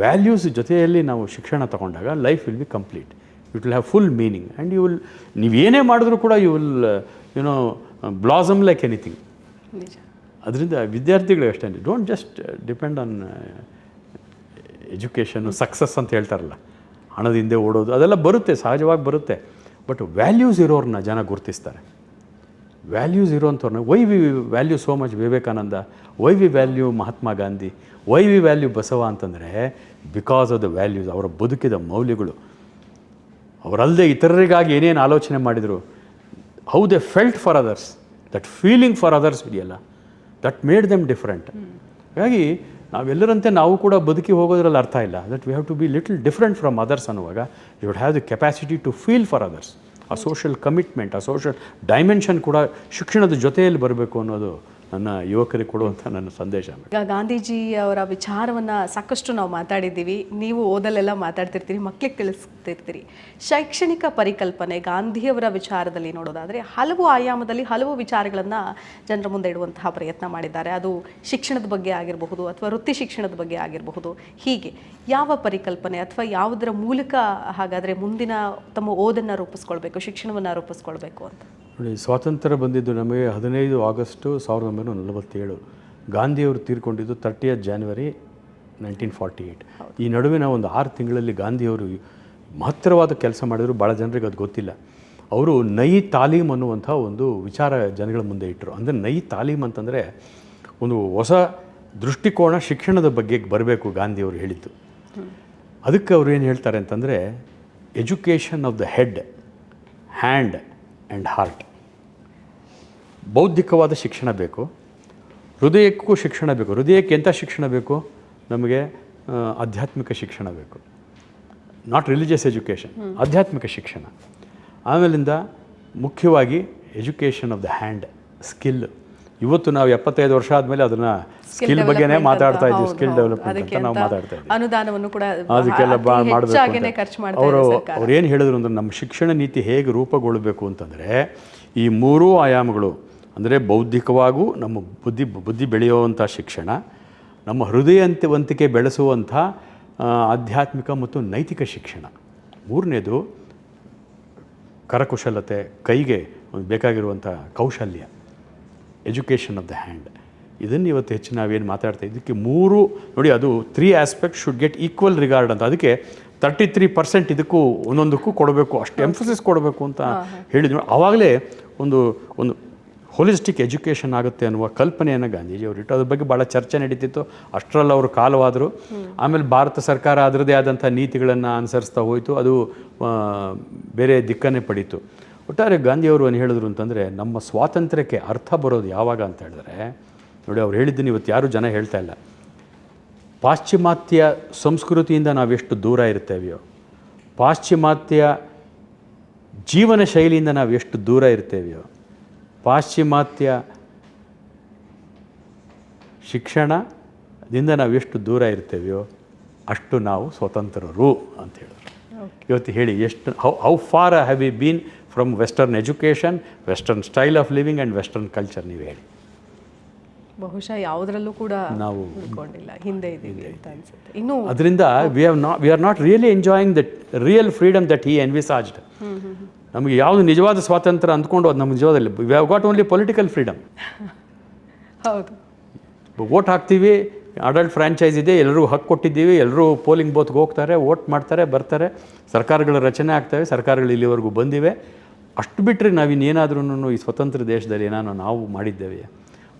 values ಜೊತೆಯಲ್ಲಿ ನಾವು ಶಿಕ್ಷಣ ತಗೊಂಡಾಗ life will be complete it will have full meaning and you will ನೀವೇನೇ ಮಾಡಿದ್ರೂ ಕೂಡ you will you know blossom like anything ಅದರಿಂದ ವಿದ್ಯಾರ್ಥಿಗಳು ಅಷ್ಟೇ. Don't just depend on education success ಅಂತ ಹೇಳ್ತಾರಲ್ಲ. ಹಣದ ಹಿಂದೆ ಓಡೋದು ಅದೆಲ್ಲ ಬರುತ್ತೆ ಸಹಜವಾಗಿ ಬರುತ್ತೆ. ಬಟ್ ವ್ಯಾಲ್ಯೂಸ್ ಇರೋರನ್ನ ಜನ ಗುರುತಿಸ್ತಾರೆ. Values ಇರೋವಂಥವ್ರನ್ನ why we value so much Vivekananda why we value Mahatma Gandhi why we value Basava ಅಂತಂದರೆ ಬಿಕಾಸ್ ಆಫ್ ದ ವ್ಯಾಲ್ಯೂಸ್ ಅವರ ಬದುಕಿದ ಮೌಲ್ಯಗಳು. ಅವರಲ್ಲದೆ ಇತರರಿಗಾಗಿ ಏನೇನು ಆಲೋಚನೆ ಮಾಡಿದರು how they felt for others that feeling for others ಇದೆಯಲ್ಲ ದಟ್ ಮೇಡ್ ದೆಮ್ ಡಿಫ್ರೆಂಟ್ ಹಾಗಾಗಿ ನಾವೆಲ್ಲರಂತೆ ನಾವು ಕೂಡ ಬದುಕಿ ಹೋಗೋದ್ರಲ್ಲಿ ಅರ್ಥ ಇಲ್ಲ that we have to be little different from others ಅನ್ನುವಾಗ you would have the capacity to feel for others ಆ ಸೋಷಿಯಲ್ ಕಮಿಟ್ಮೆಂಟ್ ಆ ಸೋಷಿಯಲ್ ಡೈಮೆನ್ಷನ್ ಕೂಡ ಶಿಕ್ಷಣದ ಜೊತೆಯಲ್ಲಿ ಬರಬೇಕು ಅನ್ನೋದು ನನ್ನ ಯುವಕರಿಗೆ ಕೊಡುವಂಥ ನನ್ನ ಸಂದೇಶ. ಈಗ ಗಾಂಧೀಜಿ ಅವರ ವಿಚಾರವನ್ನ ಸಾಕಷ್ಟು ನಾವು ಮಾತಾಡಿದ್ದೀವಿ. ನೀವು ಓದಲೆಲ್ಲ ಮಾತಾಡ್ತಿರ್ತೀರಿ ಮಕ್ಕಳಿಗೆ ತಿಳಿಸ್ತಿರ್ತೀರಿ. ಶೈಕ್ಷಣಿಕ ಪರಿಕಲ್ಪನೆ ಗಾಂಧಿಯವರ ವಿಚಾರದಲ್ಲಿ ನೋಡೋದಾದ್ರೆ ಹಲವು ಆಯಾಮದಲ್ಲಿ ಹಲವು ವಿಚಾರಗಳನ್ನ ಜನರ ಮುಂದೆ ಇಡುವಂತಹ ಪ್ರಯತ್ನ ಮಾಡಿದ್ದಾರೆ. ಅದು ಶಿಕ್ಷಣದ ಬಗ್ಗೆ ಆಗಿರಬಹುದು ಅಥವಾ ವೃತ್ತಿ ಶಿಕ್ಷಣದ ಬಗ್ಗೆ ಆಗಿರಬಹುದು. ಹೀಗೆ ಯಾವ ಪರಿಕಲ್ಪನೆ ಅಥವಾ ಯಾವುದರ ಮೂಲಕ ಹಾಗಾದ್ರೆ ಮುಂದಿನ ತಮ್ಮ ಓದನ್ನ ರೂಪಿಸ್ಕೊಳ್ಬೇಕು, ಶಿಕ್ಷಣವನ್ನ ರೂಪಿಸ್ಕೊಳ್ಬೇಕು ಅಂತ? ನೋಡಿ ಸ್ವಾತಂತ್ರ್ಯ ಬಂದಿದ್ದು ನಮಗೆ ಹದಿನೈದು ಆಗಸ್ಟು ಸಾವಿರದ ಒಂಬೈನೂರ ನಲವತ್ತೇಳು. ಗಾಂಧಿಯವರು ತೀರ್ಕೊಂಡಿದ್ದು ತರ್ಟಿಯ ಜಾನ್ವರಿ ನೈನ್ಟೀನ್ ಫಾರ್ಟಿ ಏಯ್ಟ್ ಈ ನಡುವೆ ನಾವು ಒಂದು ಆರು ತಿಂಗಳಲ್ಲಿ ಗಾಂಧಿಯವರು ಮಹತ್ತರವಾದ ಕೆಲಸ ಮಾಡಿದ್ರು ಭಾಳ ಜನರಿಗೆ ಅದು ಗೊತ್ತಿಲ್ಲ. ಅವರು ನೈ ತಾಲೀಮ್ ಅನ್ನುವಂಥ ಒಂದು ವಿಚಾರ ಜನಗಳ ಮುಂದೆ ಇಟ್ಟರು. ಅಂದರೆ ನೈ ತಾಲೀಮ್ ಅಂತಂದರೆ ಒಂದು ಹೊಸ ದೃಷ್ಟಿಕೋನ ಶಿಕ್ಷಣದ ಬಗ್ಗೆ ಬರಬೇಕು ಗಾಂಧಿಯವರು ಹೇಳಿದ್ದು. ಅದಕ್ಕೆ ಅವ್ರು ಏನು ಹೇಳ್ತಾರೆ ಅಂತಂದರೆ education of the head hand and heart. ಬೌದ್ಧಿಕವಾದ ಶಿಕ್ಷಣ ಬೇಕು. ಹೃದಯಕ್ಕೂ ಶಿಕ್ಷಣ ಬೇಕು. ಹೃದಯಕ್ಕೆ ಎಂಥ ಶಿಕ್ಷಣ ಬೇಕು? ನಮಗೆ ಆಧ್ಯಾತ್ಮಿಕ ಶಿಕ್ಷಣ ಬೇಕು. ನಾಟ್ ರಿಲಿಜಿಯಸ್ ಎಜುಕೇಷನ್ ಆಧ್ಯಾತ್ಮಿಕ ಶಿಕ್ಷಣ. ಆಮೇಲಿಂದ ಮುಖ್ಯವಾಗಿ education of the hand skill ಇವತ್ತು ನಾವು ಎಪ್ಪತ್ತೈದು ವರ್ಷ ಆದಮೇಲೆ ಅದನ್ನ ಸ್ಕಿಲ್ ಬಗ್ಗೆನೇ ಮಾತಾಡ್ತಾ ಇದ್ದೀವಿ ಸ್ಕಿಲ್ ಡೆವಲಪ್ಮೆಂಟ್ ಅಂತ ನಾವು ಮಾತಾಡ್ತಾ ಇದ್ದೀವಿ ಅನುದಾನವನ್ನು ಕೂಡ ಅದಕ್ಕೆಲ್ಲ ಮಾಡಬೇಕು ಅವರು ಅವ್ರು ಏನು ಹೇಳಿದ್ರು ಅಂದ್ರೆ ನಮ್ಮ ಶಿಕ್ಷಣ ನೀತಿ ಹೇಗೆ ರೂಪುಗೊಳ್ಳಬೇಕು ಅಂತಂದರೆ ಈ ಮೂರೂ ಆಯಾಮಗಳು ಅಂದರೆ ಬೌದ್ಧಿಕವಾಗೂ ನಮ್ಮ ಬುದ್ಧಿ ಬುದ್ಧಿ ಬೆಳೆಯುವಂಥ ಶಿಕ್ಷಣ ನಮ್ಮ ಹೃದಯವಂತಿಕೆ ಬೆಳೆಸುವಂಥ ಆಧ್ಯಾತ್ಮಿಕ ಮತ್ತು ನೈತಿಕ ಶಿಕ್ಷಣ. ಮೂರನೇದು ಕರಕುಶಲತೆ ಕೈಗೆ ಬೇಕಾಗಿರುವಂಥ ಕೌಶಲ್ಯ. ಎಜುಕೇಷನ್ ಆಫ್ ದ ಹ್ಯಾಂಡ್ ಇದನ್ನು ಇವತ್ತು ಹೆಚ್ಚು ನಾವೇನು ಮಾತಾಡ್ತಾ ಇದಕ್ಕೆ ಮೂರು ನೋಡಿ ಅದು three aspect should get equal regard ಅಂತ. ಅದಕ್ಕೆ ತರ್ಟಿ ತ್ರೀ ಪರ್ಸೆಂಟ್ ಇದಕ್ಕೂ ಒಂದೊಂದಕ್ಕೂ ಕೊಡಬೇಕು ಅಷ್ಟು ಎಂಫೋಸಿಸ್ ಕೊಡಬೇಕು ಅಂತ ಹೇಳಿದ್ರು. ಆವಾಗಲೇ ಒಂದು ಒಂದು ಹೋಲಿಸ್ಟಿಕ್ ಎಜುಕೇಷನ್ ಆಗುತ್ತೆ ಅನ್ನುವ ಕಲ್ಪನೆಯನ್ನು ಗಾಂಧೀಜಿ ಅವರು ಇಟ್ಟು ಅದ್ರ ಬಗ್ಗೆ ಭಾಳ ಚರ್ಚೆ ನಡೀತಿತ್ತು. ಅಷ್ಟರಲ್ಲಿ ಅವರು ಕಾಲವಾದರು. ಆಮೇಲೆ ಭಾರತ ಸರ್ಕಾರ ಅದರದೇ ಆದಂಥ ನೀತಿಗಳನ್ನು ಅನುಸರಿಸ್ತಾ ಹೋಯಿತು. ಅದು ಬೇರೆ ದಿಕ್ಕನ್ನೇ ಪಡೀತು. ಒಟ್ಟಾರೆ ಗಾಂಧಿಯವರು ಏನು ಹೇಳಿದ್ರು ಅಂತಂದರೆ ನಮ್ಮ ಸ್ವಾತಂತ್ರ್ಯಕ್ಕೆ ಅರ್ಥ ಬರೋದು ಯಾವಾಗ ಅಂತ ಹೇಳಿದ್ರೆ ನೋಡಿ ಅವ್ರು ಹೇಳಿದ್ದನ್ನು ಇವತ್ತು ಯಾರೂ ಜನ ಹೇಳ್ತಾ ಇಲ್ಲ. ಪಾಶ್ಚಿಮಾತ್ಯ ಸಂಸ್ಕೃತಿಯಿಂದ ನಾವೆಷ್ಟು ದೂರ ಇರ್ತೇವೆಯೋ ಪಾಶ್ಚಿಮಾತ್ಯ ಜೀವನ ಶೈಲಿಯಿಂದ ನಾವು ಎಷ್ಟು ದೂರ ಇರ್ತೇವೆಯೋ ಪಾಶ್ಚಿಮಾತ್ಯ ಶಿಕ್ಷಣದಿಂದ ನಾವು ಎಷ್ಟು ದೂರ ಇರ್ತೇವೆಯೋ ಅಷ್ಟು ನಾವು ಸ್ವತಂತ್ರರು ಅಂತ ಹೇಳಿದ್ರು. ಇವತ್ತು ಹೇಳಿ ಎಷ್ಟು how how far have you been from western education western style of living and western culture ನೀವು ಹೇಳಿ. ಬಹುಶಃ ಯಾವುದರಲ್ಲೂ ಕೂಡ ನಾವು ಹಿಂದೆ ಅನ್ಸುತ್ತೆ. ಇನ್ನು ಅದರಿಂದ we have not we are not really enjoying that real freedom that he envisaged ನಮಗೆ ಯಾವುದು ನಿಜವಾದ ಸ್ವಾತಂತ್ರ್ಯ ಅಂದ್ಕೊಂಡು ಅದು ನಮ್ಮ ನಿಜವಾದಲ್ಲಿ we have got only political freedom ಹೌದು. ವೋಟ್ ಹಾಕ್ತೀವಿ ಅಡಲ್ಟ್ ಫ್ರ್ಯಾಂಚೈಸ್ ಇದೆ ಎಲ್ಲರೂ ಹಕ್ಕು ಕೊಟ್ಟಿದ್ದೀವಿ ಎಲ್ಲರೂ ಪೋಲಿಂಗ್ ಬೋತ್ಗೆ ಹೋಗ್ತಾರೆ ವೋಟ್ ಮಾಡ್ತಾರೆ ಬರ್ತಾರೆ. ಸರ್ಕಾರಗಳ ರಚನೆ ಆಗ್ತವೆ ಸರ್ಕಾರಗಳು ಇಲ್ಲಿವರೆಗೂ ಬಂದಿವೆ. ಅಷ್ಟು ಬಿಟ್ಟರೆ ನಾವಿನ್ನೇನಾದ್ರೂ ಈ ಸ್ವತಂತ್ರ ದೇಶದಲ್ಲಿ ಏನಾನು ನಾವು ಮಾಡಿದ್ದೇವೆ.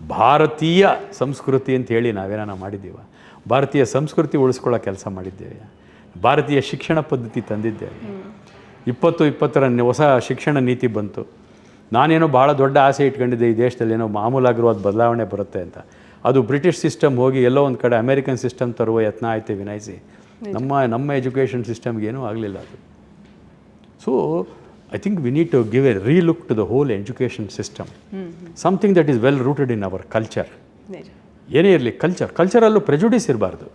ಭಾರತೀಯ ಸಂಸ್ಕೃತಿ ಅಂತ ಹೇಳಿ ನಾವೇನಾನ ಮಾಡಿದ್ದೀವ. ಭಾರತೀಯ ಸಂಸ್ಕೃತಿ ಉಳಿಸ್ಕೊಳ್ಳೋ ಕೆಲಸ ಮಾಡಿದ್ದೇವೆ. ಭಾರತೀಯ ಶಿಕ್ಷಣ ಪದ್ಧತಿ ತಂದಿದ್ದೇವೆ. ಇಪ್ಪತ್ತು ಇಪ್ಪತ್ತರ ಹೊಸ ಶಿಕ್ಷಣ ನೀತಿ ಬಂತು. ನಾನೇನೋ ಭಾಳ ದೊಡ್ಡ ಆಸೆ ಇಟ್ಕೊಂಡಿದ್ದೆ ಈ ದೇಶದಲ್ಲಿ ಏನೋ ಮಾಮೂಲಾಗಿರುವಾದ ಬದಲಾವಣೆ ಬರುತ್ತೆ ಅಂತ. ಅದು ಬ್ರಿಟಿಷ್ ಸಿಸ್ಟಮ್ ಹೋಗಿ ಎಲ್ಲೋ ಒಂದು ಕಡೆ ಅಮೇರಿಕನ್ ಸಿಸ್ಟಮ್ ತರುವ ಯತ್ನ ಆಯಿತು ವಿನಾಯಿಸಿ ನಮ್ಮ ನಮ್ಮ ಎಜುಕೇಷನ್ ಸಿಸ್ಟಮ್ಗೆ ಏನೂ ಆಗಲಿಲ್ಲ ಅದು. So I think we need to give a relook to the whole education system something that is well rooted in our culture ನಿಜ ಏನೇ ಇರಲಿ ಕಲ್ಚರ್ ಕಲ್ಚರಲ್ಲೂ ಪ್ರೆಜುಡಿಸ್ ಇರಬಾರ್ದು.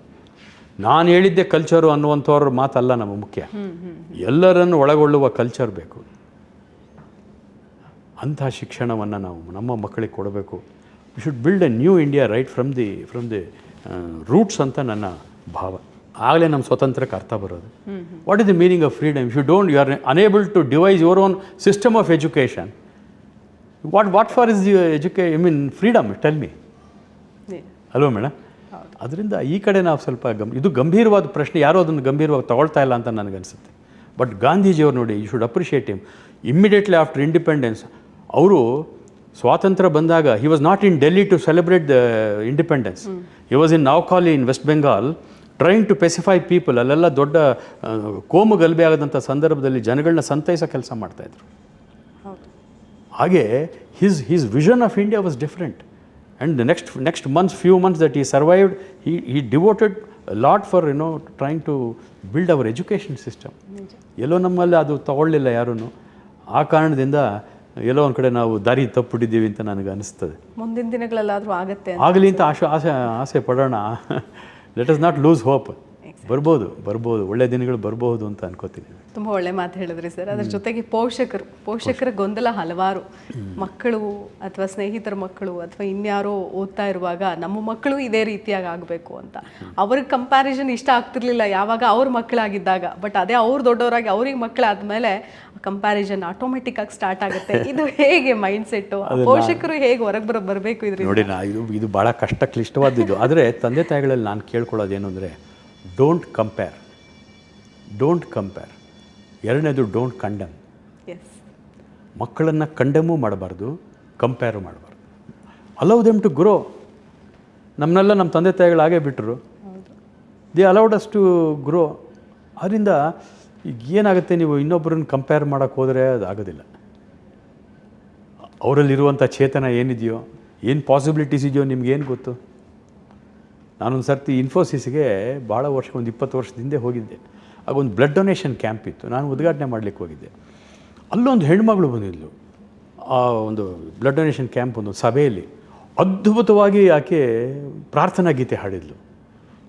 ನಾನು ಹೇಳಿದ್ದೆ ಕಲ್ಚರು ಅನ್ನುವಂಥವ್ರ ಮಾತಲ್ಲ ನಮ್ಮ ಮುಖ್ಯ. ಎಲ್ಲರನ್ನು ಒಳಗೊಳ್ಳುವ ಕಲ್ಚರ್ ಬೇಕು. ಅಂತಹ ಶಿಕ್ಷಣವನ್ನು ನಾವು ನಮ್ಮ ಮಕ್ಕಳಿಗೆ ಕೊಡಬೇಕು. We should build a new India right from the from the roots ಅಂತ ನನ್ನ ಭಾವ. ಆಗಲೇ ನಮ್ಮ ಸ್ವತಂತ್ರಕ್ಕೆ ಅರ್ಥ ಬರೋದು. What is the meaning of freedom if you don't you are unable to devise your own system of education what what for is ಎಜುಕೇ I mean freedom tell me hello ಅಲ್ವಾ madam ಅದರಿಂದ ಈ ಕಡೆ ನಾವು ಸ್ವಲ್ಪ ಗಮ್ ಇದು ಗಂಭೀರವಾದ ಪ್ರಶ್ನೆ ಯಾರೂ ಅದನ್ನು ಗಂಭೀರವಾಗಿ ತಗೊಳ್ತಾ ಇಲ್ಲ ಅಂತ ನನಗನ್ಸುತ್ತೆ. ಬಟ್ ಗಾಂಧೀಜಿಯವರು ನೋಡಿ you should appreciate him immediately after independence ಅವರು ಸ್ವಾತಂತ್ರ್ಯ ಬಂದಾಗ he was not in Delhi to celebrate the independence he was in Noakhali in West Bengal trying to pacify people ಅಲ್ಲೆಲ್ಲ ದೊಡ್ಡ ಕೋಮು ಗಲಭೆ ಆಗದಂಥ ಸಂದರ್ಭದಲ್ಲಿ ಜನಗಳನ್ನ ಸಂತೈಸೋ ಕೆಲಸ ಮಾಡ್ತಾಯಿದ್ರು ಹೌದು. ಹಾಗೆ his his vision of India was different and next next months few months that he survived he he devoted lot for you know trying to build our education system ಎಲ್ಲೋ ನಮ್ಮಲ್ಲಿ ಅದು ತಗೊಳ್ಳಿಲ್ಲ ಯಾರೂ ಆ ಕಾರಣದಿಂದ ಎಲ್ಲೋ ಒಂದು ಕಡೆ ನಾವು ದಾರಿ ತಪ್ಪಿಟ್ಟಿದ್ದೀವಿ ಅಂತ ನನಗೆ ಅನಿಸ್ತದೆ. ಮುಂದಿನ ದಿನಗಳಲ್ಲಾದರೂ ಆಗುತ್ತೆ ಆಗಲಿ ಅಂತ ಆಶೆ ಆಸೆ ಆಸೆ ಪಡೋಣ. Let us not lose hope ಬರ್ಬೋದು ಬರ್ಬೋದು. ಒಳ್ಳೆ ದಿನಗಳು ಬರ್ಬೋದು ಅಂತ ಅನ್ಕೋತೀನಿ. ತುಂಬ ಒಳ್ಳೆ ಮಾತು ಹೇಳಿದ್ರಿ ಸರ್. ಅದ್ರ ಜೊತೆಗೆ ಪೋಷಕರು ಪೋಷಕರ ಗೊಂದಲ ಹಲವಾರು. ಮಕ್ಕಳು ಅಥವಾ ಸ್ನೇಹಿತರ ಮಕ್ಕಳು ಅಥವಾ ಇನ್ಯಾರೋ ಓದ್ತಾ ಇರುವಾಗ ನಮ್ಮ ಮಕ್ಕಳು ಇದೇ ರೀತಿಯಾಗಿ ಆಗಬೇಕು ಅಂತ. ಅವ್ರಿಗೆ ಕಂಪ್ಯಾರಿಸನ್ ಇಷ್ಟ ಆಗ್ತಿರ್ಲಿಲ್ಲ ಯಾವಾಗ ಅವ್ರ ಮಕ್ಕಳಾಗಿದ್ದಾಗ. ಬಟ್ ಅದೇ ಅವ್ರು ದೊಡ್ಡವರಾಗಿ ಅವ್ರಿಗೆ ಮಕ್ಕಳಾದ್ಮೇಲೆ ಕಂಪ್ಯಾರಿಸನ್ ಆಟೋಮೆಟಿಕ್ ಆಗಿ ಸ್ಟಾರ್ಟ್ ಆಗುತ್ತೆ. ಇದು ಹೇಗೆ ಮೈಂಡ್ ಸೆಟ್ ಪೋಷಕರು ಹೇಗೆ ಹೊರಗೆ ಬರ ಬರಬೇಕು ಇದ್ರಿಂದ? ನೋಡಿ ನಾ ಇದು ಇದು ಭಾಳ ಕಷ್ಟ ಕ್ಲಿಷ್ಟವಾದದ್ದು ಆದರೆ ತಂದೆ ತಾಯಿಗಳಲ್ಲಿ ನಾನು ಕೇಳ್ಕೊಳ್ಳೋದೇನು ಅಂದರೆ ಡೋಂಟ್ ಕಂಪೇರ್ ಡೋಂಟ್ ಕಂಪೇರ್ ಎರಡನೇದು ಡೋಂಟ್ ಕಂಡಮ್ ಎಸ್ ಮಕ್ಕಳನ್ನು ಕಂಡಮೂ ಮಾಡಬಾರ್ದು ಕಂಪೇರು ಮಾಡಬಾರ್ದು. ಅಲೌ ದೆಮ್ ಟು ಗ್ರೋ ನಮ್ಮನ್ನೆಲ್ಲ ನಮ್ಮ ತಂದೆ ತಾಯಿಗಳು ಹಾಗೇ ಬಿಟ್ಟರು they allowed us to grow ಅದರಿಂದ ಈಗ ಏನಾಗುತ್ತೆ ನೀವು ಇನ್ನೊಬ್ಬರನ್ನು ಕಂಪೇರ್ ಮಾಡೋಕ್ಕೆ ಹೋದರೆ ಅದು ಆಗೋದಿಲ್ಲ. ಅವರಲ್ಲಿರುವಂಥ ಚೇತನ ಏನಿದೆಯೋ, ಏನು ಪಾಸಿಬಿಲಿಟೀಸ್ ಇದೆಯೋ ನಿಮ್ಗೇನು ಗೊತ್ತು? ನಾನೊಂದು ಸರ್ತಿ ಇನ್ಫೋಸಿಸ್ಗೆ ಭಾಳ ವರ್ಷ, ಒಂದು ಇಪ್ಪತ್ತು ವರ್ಷದ ಹಿಂದೆ ಹೋಗಿದ್ದೆ. ಆಗ ಒಂದು ಬ್ಲಡ್ ಡೊನೇಷನ್ ಕ್ಯಾಂಪ್ ಇತ್ತು. ನಾನು ಉದ್ಘಾಟನೆ ಮಾಡಲಿಕ್ಕೆ ಹೋಗಿದ್ದೆ. ಅಲ್ಲೊಂದು ಹೆಣ್ಮಗಳು ಬಂದಿದ್ಲು. ಆ ಒಂದು ಬ್ಲಡ್ ಡೊನೇಷನ್ ಕ್ಯಾಂಪ್ ಒಂದು ಸಭೆಯಲ್ಲಿ. ಅದ್ಭುತವಾಗಿ ಆಕೆ ಪ್ರಾರ್ಥನಾ ಗೀತೆ ಹಾಡಿದ್ಲು.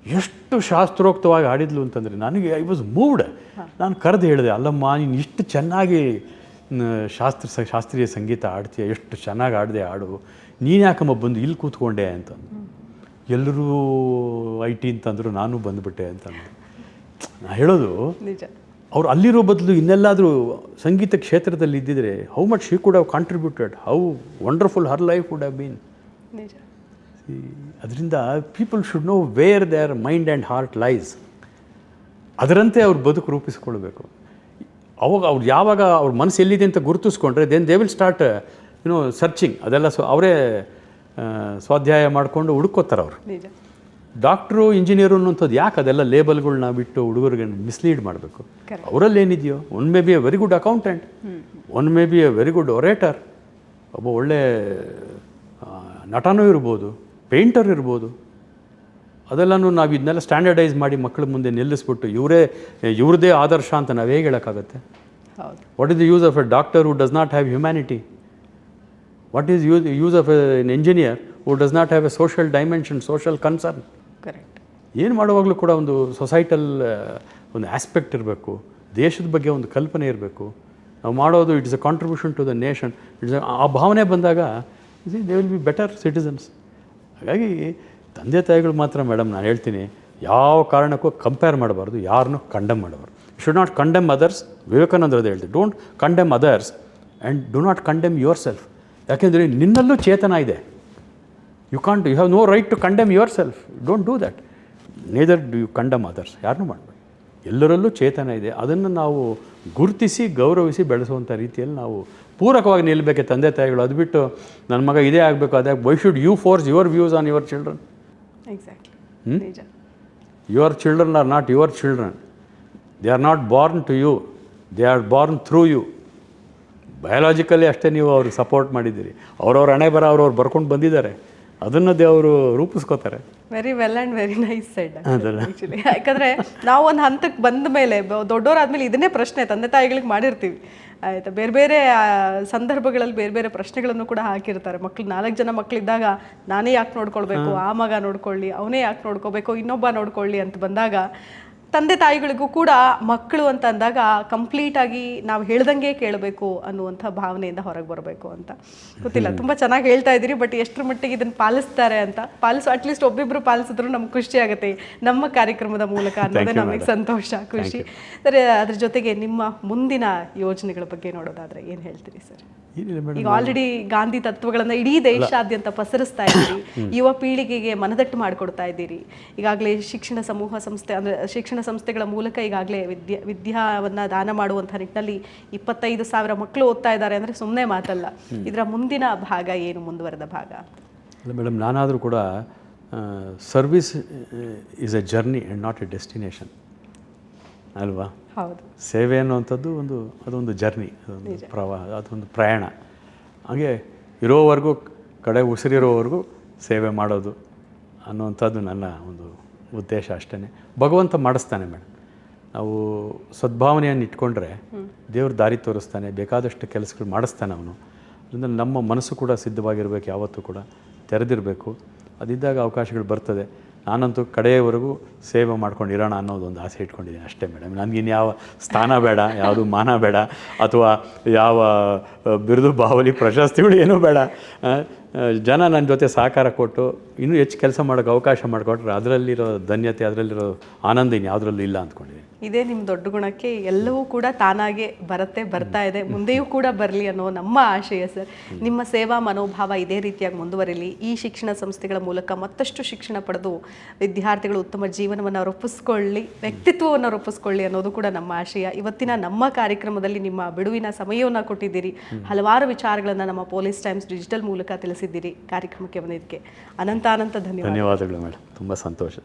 ಎಷ್ಟು ಶಾಸ್ತ್ರೋಕ್ತವಾಗಿ ಆಡಿದ್ಲು ಅಂತಂದರೆ ನನಗೆ ಐ ವಾಸ್ ಮೂವ್ಡ್ ನಾನು ಕರೆದು ಹೇಳಿದೆ ಅಲ್ಲಮ್ಮ ನೀನು ಇಷ್ಟು ಚೆನ್ನಾಗಿ ಶಾಸ್ತ್ರ ಶಾಸ್ತ್ರೀಯ ಸಂಗೀತ ಆಡ್ತೀಯ ಎಷ್ಟು ಚೆನ್ನಾಗಿ ಆಡದೆ ಹಾಡು. ನೀನು ಯಾಕಮ್ಮ ಬಂದು ಇಲ್ಲಿ ಕೂತ್ಕೊಂಡೆ ಅಂತಂದು ಎಲ್ಲರೂ ಐ ಟಿ ಅಂತಂದರು ನಾನು ಬಂದುಬಿಟ್ಟೆ ಅಂತ ನಾ ಹೇಳೋದು ಅವ್ರು ಅಲ್ಲಿರೋ ಬದಲು ಇನ್ನೆಲ್ಲಾದರೂ ಸಂಗೀತ ಕ್ಷೇತ್ರದಲ್ಲಿ ಇದ್ದಿದ್ರೆ how much she could have contributed how wonderful her life would have been ನಿಜ. ಅದರಿಂದ people should know where their mind and heart lies ಅದರಂತೆ ಅವ್ರ ಬದುಕು ರೂಪಿಸ್ಕೊಳ್ಬೇಕು ಅವಾಗ ಅವ್ರು ಯಾವಾಗ ಅವ್ರ ಮನಸ್ಸು ಎಲ್ಲಿದೆ ಅಂತ ಗುರುತಿಸ್ಕೊಂಡ್ರೆ then they will start you know searching ಅದೆಲ್ಲ ಸೊ ಅವರೇ ಸ್ವಾಧ್ಯಾಯ ಮಾಡಿಕೊಂಡು ಹುಡುಕೋತಾರೆ ಅವರು. ಡಾಕ್ಟ್ರು ಇಂಜಿನಿಯರು ಅನ್ನೋಂಥದ್ದು ಯಾಕೆ ಅದೆಲ್ಲ ಲೇಬಲ್ಗಳನ್ನ ಬಿಟ್ಟು ಹುಡುಗರಿಗೆ ಮಿಸ್ಲೀಡ್ ಮಾಡಬೇಕು? ಅವರಲ್ಲಿ ಏನಿದೆಯೋ one may be a very good accountant one may be a very good orator ಒಬ್ಬ ಒಳ್ಳೆ ನಟನೂ ಇರ್ಬೋದು. ಪೇಂಟರ್ ಇರ್ಬೋದು. ಅದೆಲ್ಲನೂ ನಾವು ಇದನ್ನೆಲ್ಲ ಸ್ಟ್ಯಾಂಡರ್ಡೈಸ್ ಮಾಡಿ ಮಕ್ಕಳ ಮುಂದೆ ನಿಲ್ಲಿಸ್ಬಿಟ್ಟು ಇವರೇ ಇವ್ರದೇ ಆದರ್ಶ ಅಂತ ನಾವು ಹೇಗೆ ಹೇಳೋಕ್ಕಾಗತ್ತೆ. ಹೌದು. What is the use of a doctor who does not have humanity what is use use of an engineer who does not have a social dimension social concern correct ಏನು ಮಾಡುವಾಗಲೂ ಕೂಡ ಒಂದು ಸೊಸೈಟಲ್ ಒಂದು ಆಸ್ಪೆಕ್ಟ್ ಇರಬೇಕು. ದೇಶದ ಬಗ್ಗೆ ಒಂದು ಕಲ್ಪನೆ ಇರಬೇಕು. ನಾವು ಮಾಡೋದು it's a contribution to the nation it's ಆ ಭಾವನೆ ಬಂದಾಗ they will be better citizens ಹಾಗಾಗಿ ತಂದೆ ತಾಯಿಗಳು ಮಾತ್ರ ಮೇಡಮ್ ನಾನು ಹೇಳ್ತೀನಿ ಯಾವ ಕಾರಣಕ್ಕೂ ಕಂಪೇರ್ ಮಾಡಬಾರ್ದು, ಯಾರನ್ನೂ ಕಂಡೆಮ್ ಮಾಡಬಾರ್ದು. ಶುಡ್ ನಾಟ್ ಕಂಡೆಮ್ ಅದರ್ಸ್ ವಿವೇಕಾನಂದರದ್ದು ಹೇಳ್ತೀನಿ don't condemn others and do not condemn yourself ಯಾಕೆಂದರೆ ನಿನ್ನಲ್ಲೂ ಚೇತನ ಇದೆ. You can't you have no right to condemn yourself don't do that neither do you condemn others ಯಾರನ್ನೂ ಮಾಡಬೇಡಿ. ಎಲ್ಲರಲ್ಲೂ ಚೇತನ ಇದೆ. ಅದನ್ನು ನಾವು ಗುರುತಿಸಿ ಗೌರವಿಸಿ ಬೆಳೆಸುವಂಥ ರೀತಿಯಲ್ಲಿ ನಾವು ಪೂರಕವಾಗಿ ನಿಲ್ಲಬೇಕೆ ತಂದೆ ತಾಯಿಗಳು. ಅದು ಬಿಟ್ಟು ನನ್ನ ಮಗ ಇದೇ ಆಗಬೇಕು. ಅದೇ why should you force your views on your children exactly ನಿಜ. Your children are not your children they are not born to you they are born through you biologically ಅಷ್ಟೇ ನೀವು ಅವ್ರಿಗೆ ಸಪೋರ್ಟ್ ಮಾಡಿದ್ದೀರಿ. ಅವ್ರವ್ರ ಹಣೆ ಬರ ಅವ್ರವ್ರು ಬರ್ಕೊಂಡು ಬಂದಿದ್ದಾರೆ. ಅದನ್ನು ದೇವರು ರೂಪಿಸ್ಕೋತಾರೆ. Very well and very nice side ಅದಲ್ಲ. ಆ್ಯಕ್ಚುಲಿ ಯಾಕಂದರೆ ನಾವು ಒಂದು ಹಂತಕ್ಕೆ ಬಂದ ಮೇಲೆ ದೊಡ್ಡವರಾದ್ಮೇಲೆ ಇದನ್ನೇ ಪ್ರಶ್ನೆ ತಂದೆ ತಾಯಿಗಳಿಗೆ ಮಾಡಿರ್ತೀವಿ. ಆಯ್ತಾ ಬೇರೆ ಬೇರೆ ಸಂದರ್ಭಗಳಲ್ಲಿ ಬೇರೆ ಬೇರೆ ಪ್ರಶ್ನೆಗಳನ್ನು ಕೂಡ ಹಾಕಿರ್ತಾರೆ. ಮಕ್ಳು ನಾಲ್ಕು ಜನ ಮಕ್ಕಳಿದ್ದಾಗ ನಾನೇ ಯಾಕೆ ನೋಡ್ಕೊಳ್ಬೇಕು? ಆ ಮಗ ನೋಡ್ಕೊಳ್ಳಿ ಅವನೇ ಯಾಕೆ ನೋಡ್ಕೋಬೇಕು? ಇನ್ನೊಬ್ಬ ನೋಡ್ಕೊಳ್ಳಿ ಅಂತ ಬಂದಾಗ ತಂದೆ ತಾಯಿಗಳಿಗೂ ಕೂಡ ಮಕ್ಕಳು ಅಂತ ಅಂದಾಗ ಕಂಪ್ಲೀಟ್ ಆಗಿ ನಾವು ಹೇಳ್ದಂಗೆ ಕೇಳಬೇಕು ಅನ್ನುವಂಥ ಭಾವನೆಯಿಂದ ಹೊರಗೆ ಬರಬೇಕು ಅಂತ. ಗೊತ್ತಿಲ್ಲ ತುಂಬ ಚೆನ್ನಾಗಿ ಹೇಳ್ತಾ ಇದ್ದೀರಿ ಬಟ್ ಎಷ್ಟು ಮಟ್ಟಿಗೆ ಇದನ್ನು ಪಾಲಿಸ್ತಾರೆ ಅಂತ ಪಾಲಿಸು ಅಟ್ಲೀಸ್ಟ್ ಒಬ್ಬಿಬ್ಬರು ಪಾಲಿಸಿದ್ರು ನಮ್ಗೆ ಖುಷಿ ಆಗುತ್ತೆ ನಮ್ಮ ಕಾರ್ಯಕ್ರಮದ ಮೂಲಕ ಅನ್ನೋದೇ ನಮಗೆ ಸಂತೋಷ ಖುಷಿ. ಸರ್ ಅದ್ರ ಜೊತೆಗೆ ನಿಮ್ಮ ಮುಂದಿನ ಯೋಜನೆಗಳ ಬಗ್ಗೆ ನೋಡೋದಾದ್ರೆ ಏನು ಹೇಳ್ತೀರಿ ಸರ್? ಈಗ ಆಲ್ರೆಡಿ ಗಾಂಧಿ ತತ್ವಗಳನ್ನ ಇಡೀ ದೇಶಾದ್ಯಂತ ಪಸರಿಸ್ತಾ ಇದ್ದೀರಿ. ಯುವ ಪೀಳಿಗೆಗೆ ಮನದಟ್ಟು ಮಾಡಿಕೊಡ್ತಾ ಇದ್ದೀರಿ. ಈಗಾಗಲೇ ಶಿಕ್ಷಣ ಸಮೂಹ ಸಂಸ್ಥೆ ಅಂದ್ರೆ ಶಿಕ್ಷಣ ಸಂಸ್ಥೆಗಳ ಮೂಲಕ ಈಗಾಗಲೇ ವಿದ್ಯಾ ವಿದ್ಯಾವನ್ನ ದಾನ ಮಾಡುವಂತಹ ನಿಟ್ಟಿನಲ್ಲಿ ಇಪ್ಪತ್ತೈದು ಸಾವಿರ ಮಕ್ಕಳು ಓದ್ತಾ ಇದ್ದಾರೆ ಅಂದ್ರೆ ಸುಮ್ಮನೆ ಮಾತಲ್ಲ. ಇದರ ಮುಂದಿನ ಭಾಗ ಏನು ಮುಂದುವರೆದ ಭಾಗ? ಅಲ್ಲ ಮೇಡಮ್ ನಾನಾದರೂ ಕೂಡ service is a journey and not a destination ಅಲ್ವಾ? ಹೌದು. ಸೇವೆ ಅನ್ನುವಂಥದ್ದು ಒಂದು ಅದೊಂದು ಜರ್ನಿ ಅದೊಂದು ಪ್ರವಾಹ ಅದೊಂದು ಪ್ರಯಾಣ. ಹಾಗೆ ಇರೋವರೆಗೂ ಕಡೆ ಉಸಿರಿರೋವರೆಗೂ ಸೇವೆ ಮಾಡೋದು ಅನ್ನುವಂಥದ್ದು ನನ್ನ ಒಂದು ಉದ್ದೇಶ ಅಷ್ಟೇ ಭಗವಂತ ಮಾಡಿಸ್ತಾನೆ ಮೇಡಮ್ ನಾವು ಸದ್ಭಾವನೆಯನ್ನು ಇಟ್ಕೊಂಡ್ರೆ ದೇವ್ರ ದಾರಿ ತೋರಿಸ್ತಾನೆ ಬೇಕಾದಷ್ಟು ಕೆಲಸಗಳು ಮಾಡಿಸ್ತಾನೆ ಅವನು. ಅದರಿಂದ ನಮ್ಮ ಮನಸ್ಸು ಕೂಡ ಸಿದ್ಧವಾಗಿರಬೇಕು ಯಾವತ್ತೂ ಕೂಡ ತೆರೆದಿರಬೇಕು. ಅದಿದ್ದಾಗ ಅವಕಾಶಗಳು ಬರ್ತದೆ. ನಾನಂತೂ ಕಡೆಯವರೆಗೂ ಸೇವೆ ಮಾಡ್ಕೊಂಡು ಇರೋಣ ಅನ್ನೋದು ಒಂದು ಆಸೆ ಇಟ್ಕೊಂಡಿದ್ದೀನಿ ಅಷ್ಟೇ ಮೇಡಮ್. ನನಗಿನ್ಯಾವ ಸ್ಥಾನ ಬೇಡ, ಯಾವುದು ಮಾನ ಬೇಡ, ಅಥವಾ ಯಾವ ಬಿರುದು ಬಾವಲಿ ಪ್ರಶಸ್ತಿಗಳು ಏನೂ ಬೇಡ. ಜನ ನನ್ನ ಜೊತೆ ಸಹಕಾರ ಕೊಟ್ಟು ಇನ್ನೂ ಹೆಚ್ಚು ಕೆಲಸ ಮಾಡೋಕ್ಕೆ ಅವಕಾಶ ಮಾಡಿಕೊಟ್ರೆ ಅದರಲ್ಲಿರೋ ಧನ್ಯತೆ, ಅದರಲ್ಲಿರೋ ಆನಂದ ಇನ್ನು ಯಾವುದ್ರಲ್ಲೂ ಇಲ್ಲ ಅಂದ್ಕೊಂಡಿದ್ದೀನಿ. ಇದೇ ನಿಮ್ಮ ದೊಡ್ಡ ಗುಣಕ್ಕೆ ಎಲ್ಲವೂ ಕೂಡ ತಾನಾಗೆ ಬರುತ್ತೆ, ಬರ್ತಾ ಇದೆ. ಮುಂದೆಯೂ ಕೂಡ ಬರಲಿ ಅನ್ನೋ ನಮ್ಮ ಆಶಯ ಸರ್. ನಿಮ್ಮ ಸೇವಾ ಮನೋಭಾವ ಇದೇ ರೀತಿಯಾಗಿ ಮುಂದುವರಿಲಿ. ಈ ಶಿಕ್ಷಣ ಸಂಸ್ಥೆಗಳ ಮೂಲಕ ಮತ್ತಷ್ಟು ಶಿಕ್ಷಣ ಪಡೆದು ವಿದ್ಯಾರ್ಥಿಗಳು ಉತ್ತಮ ಜೀವನವನ್ನು ರೂಪಿಸ್ಕೊಳ್ಳಿ, ವ್ಯಕ್ತಿತ್ವವನ್ನು ರೂಪಿಸ್ಕೊಳ್ಳಿ ಅನ್ನೋದು ಕೂಡ ನಮ್ಮ ಆಶಯ. ಇವತ್ತಿನ ನಮ್ಮ ಕಾರ್ಯಕ್ರಮದಲ್ಲಿ ನಿಮ್ಮ ಬಿಡುವಿನ ಸಮಯವನ್ನು ಕೊಟ್ಟಿದ್ದೀರಿ. ಹಲವಾರು ವಿಚಾರಗಳನ್ನು ನಮ್ಮ ಪೊಲೀಸ್ ಟೈಮ್ಸ್ ಡಿಜಿಟಲ್ ಮೂಲಕ ತಿಳಿಸಿದ್ದೀರಿ. ಕಾರ್ಯಕ್ರಮಕ್ಕೆ ಬಂದಿದ್ದಕ್ಕೆ ಅನಂತ ಅನಂತ ಧನ್ಯವಾದ. ಧನ್ಯವಾದಗಳು ಮೇಡಮ್. ತುಂಬ ಸಂತೋಷ.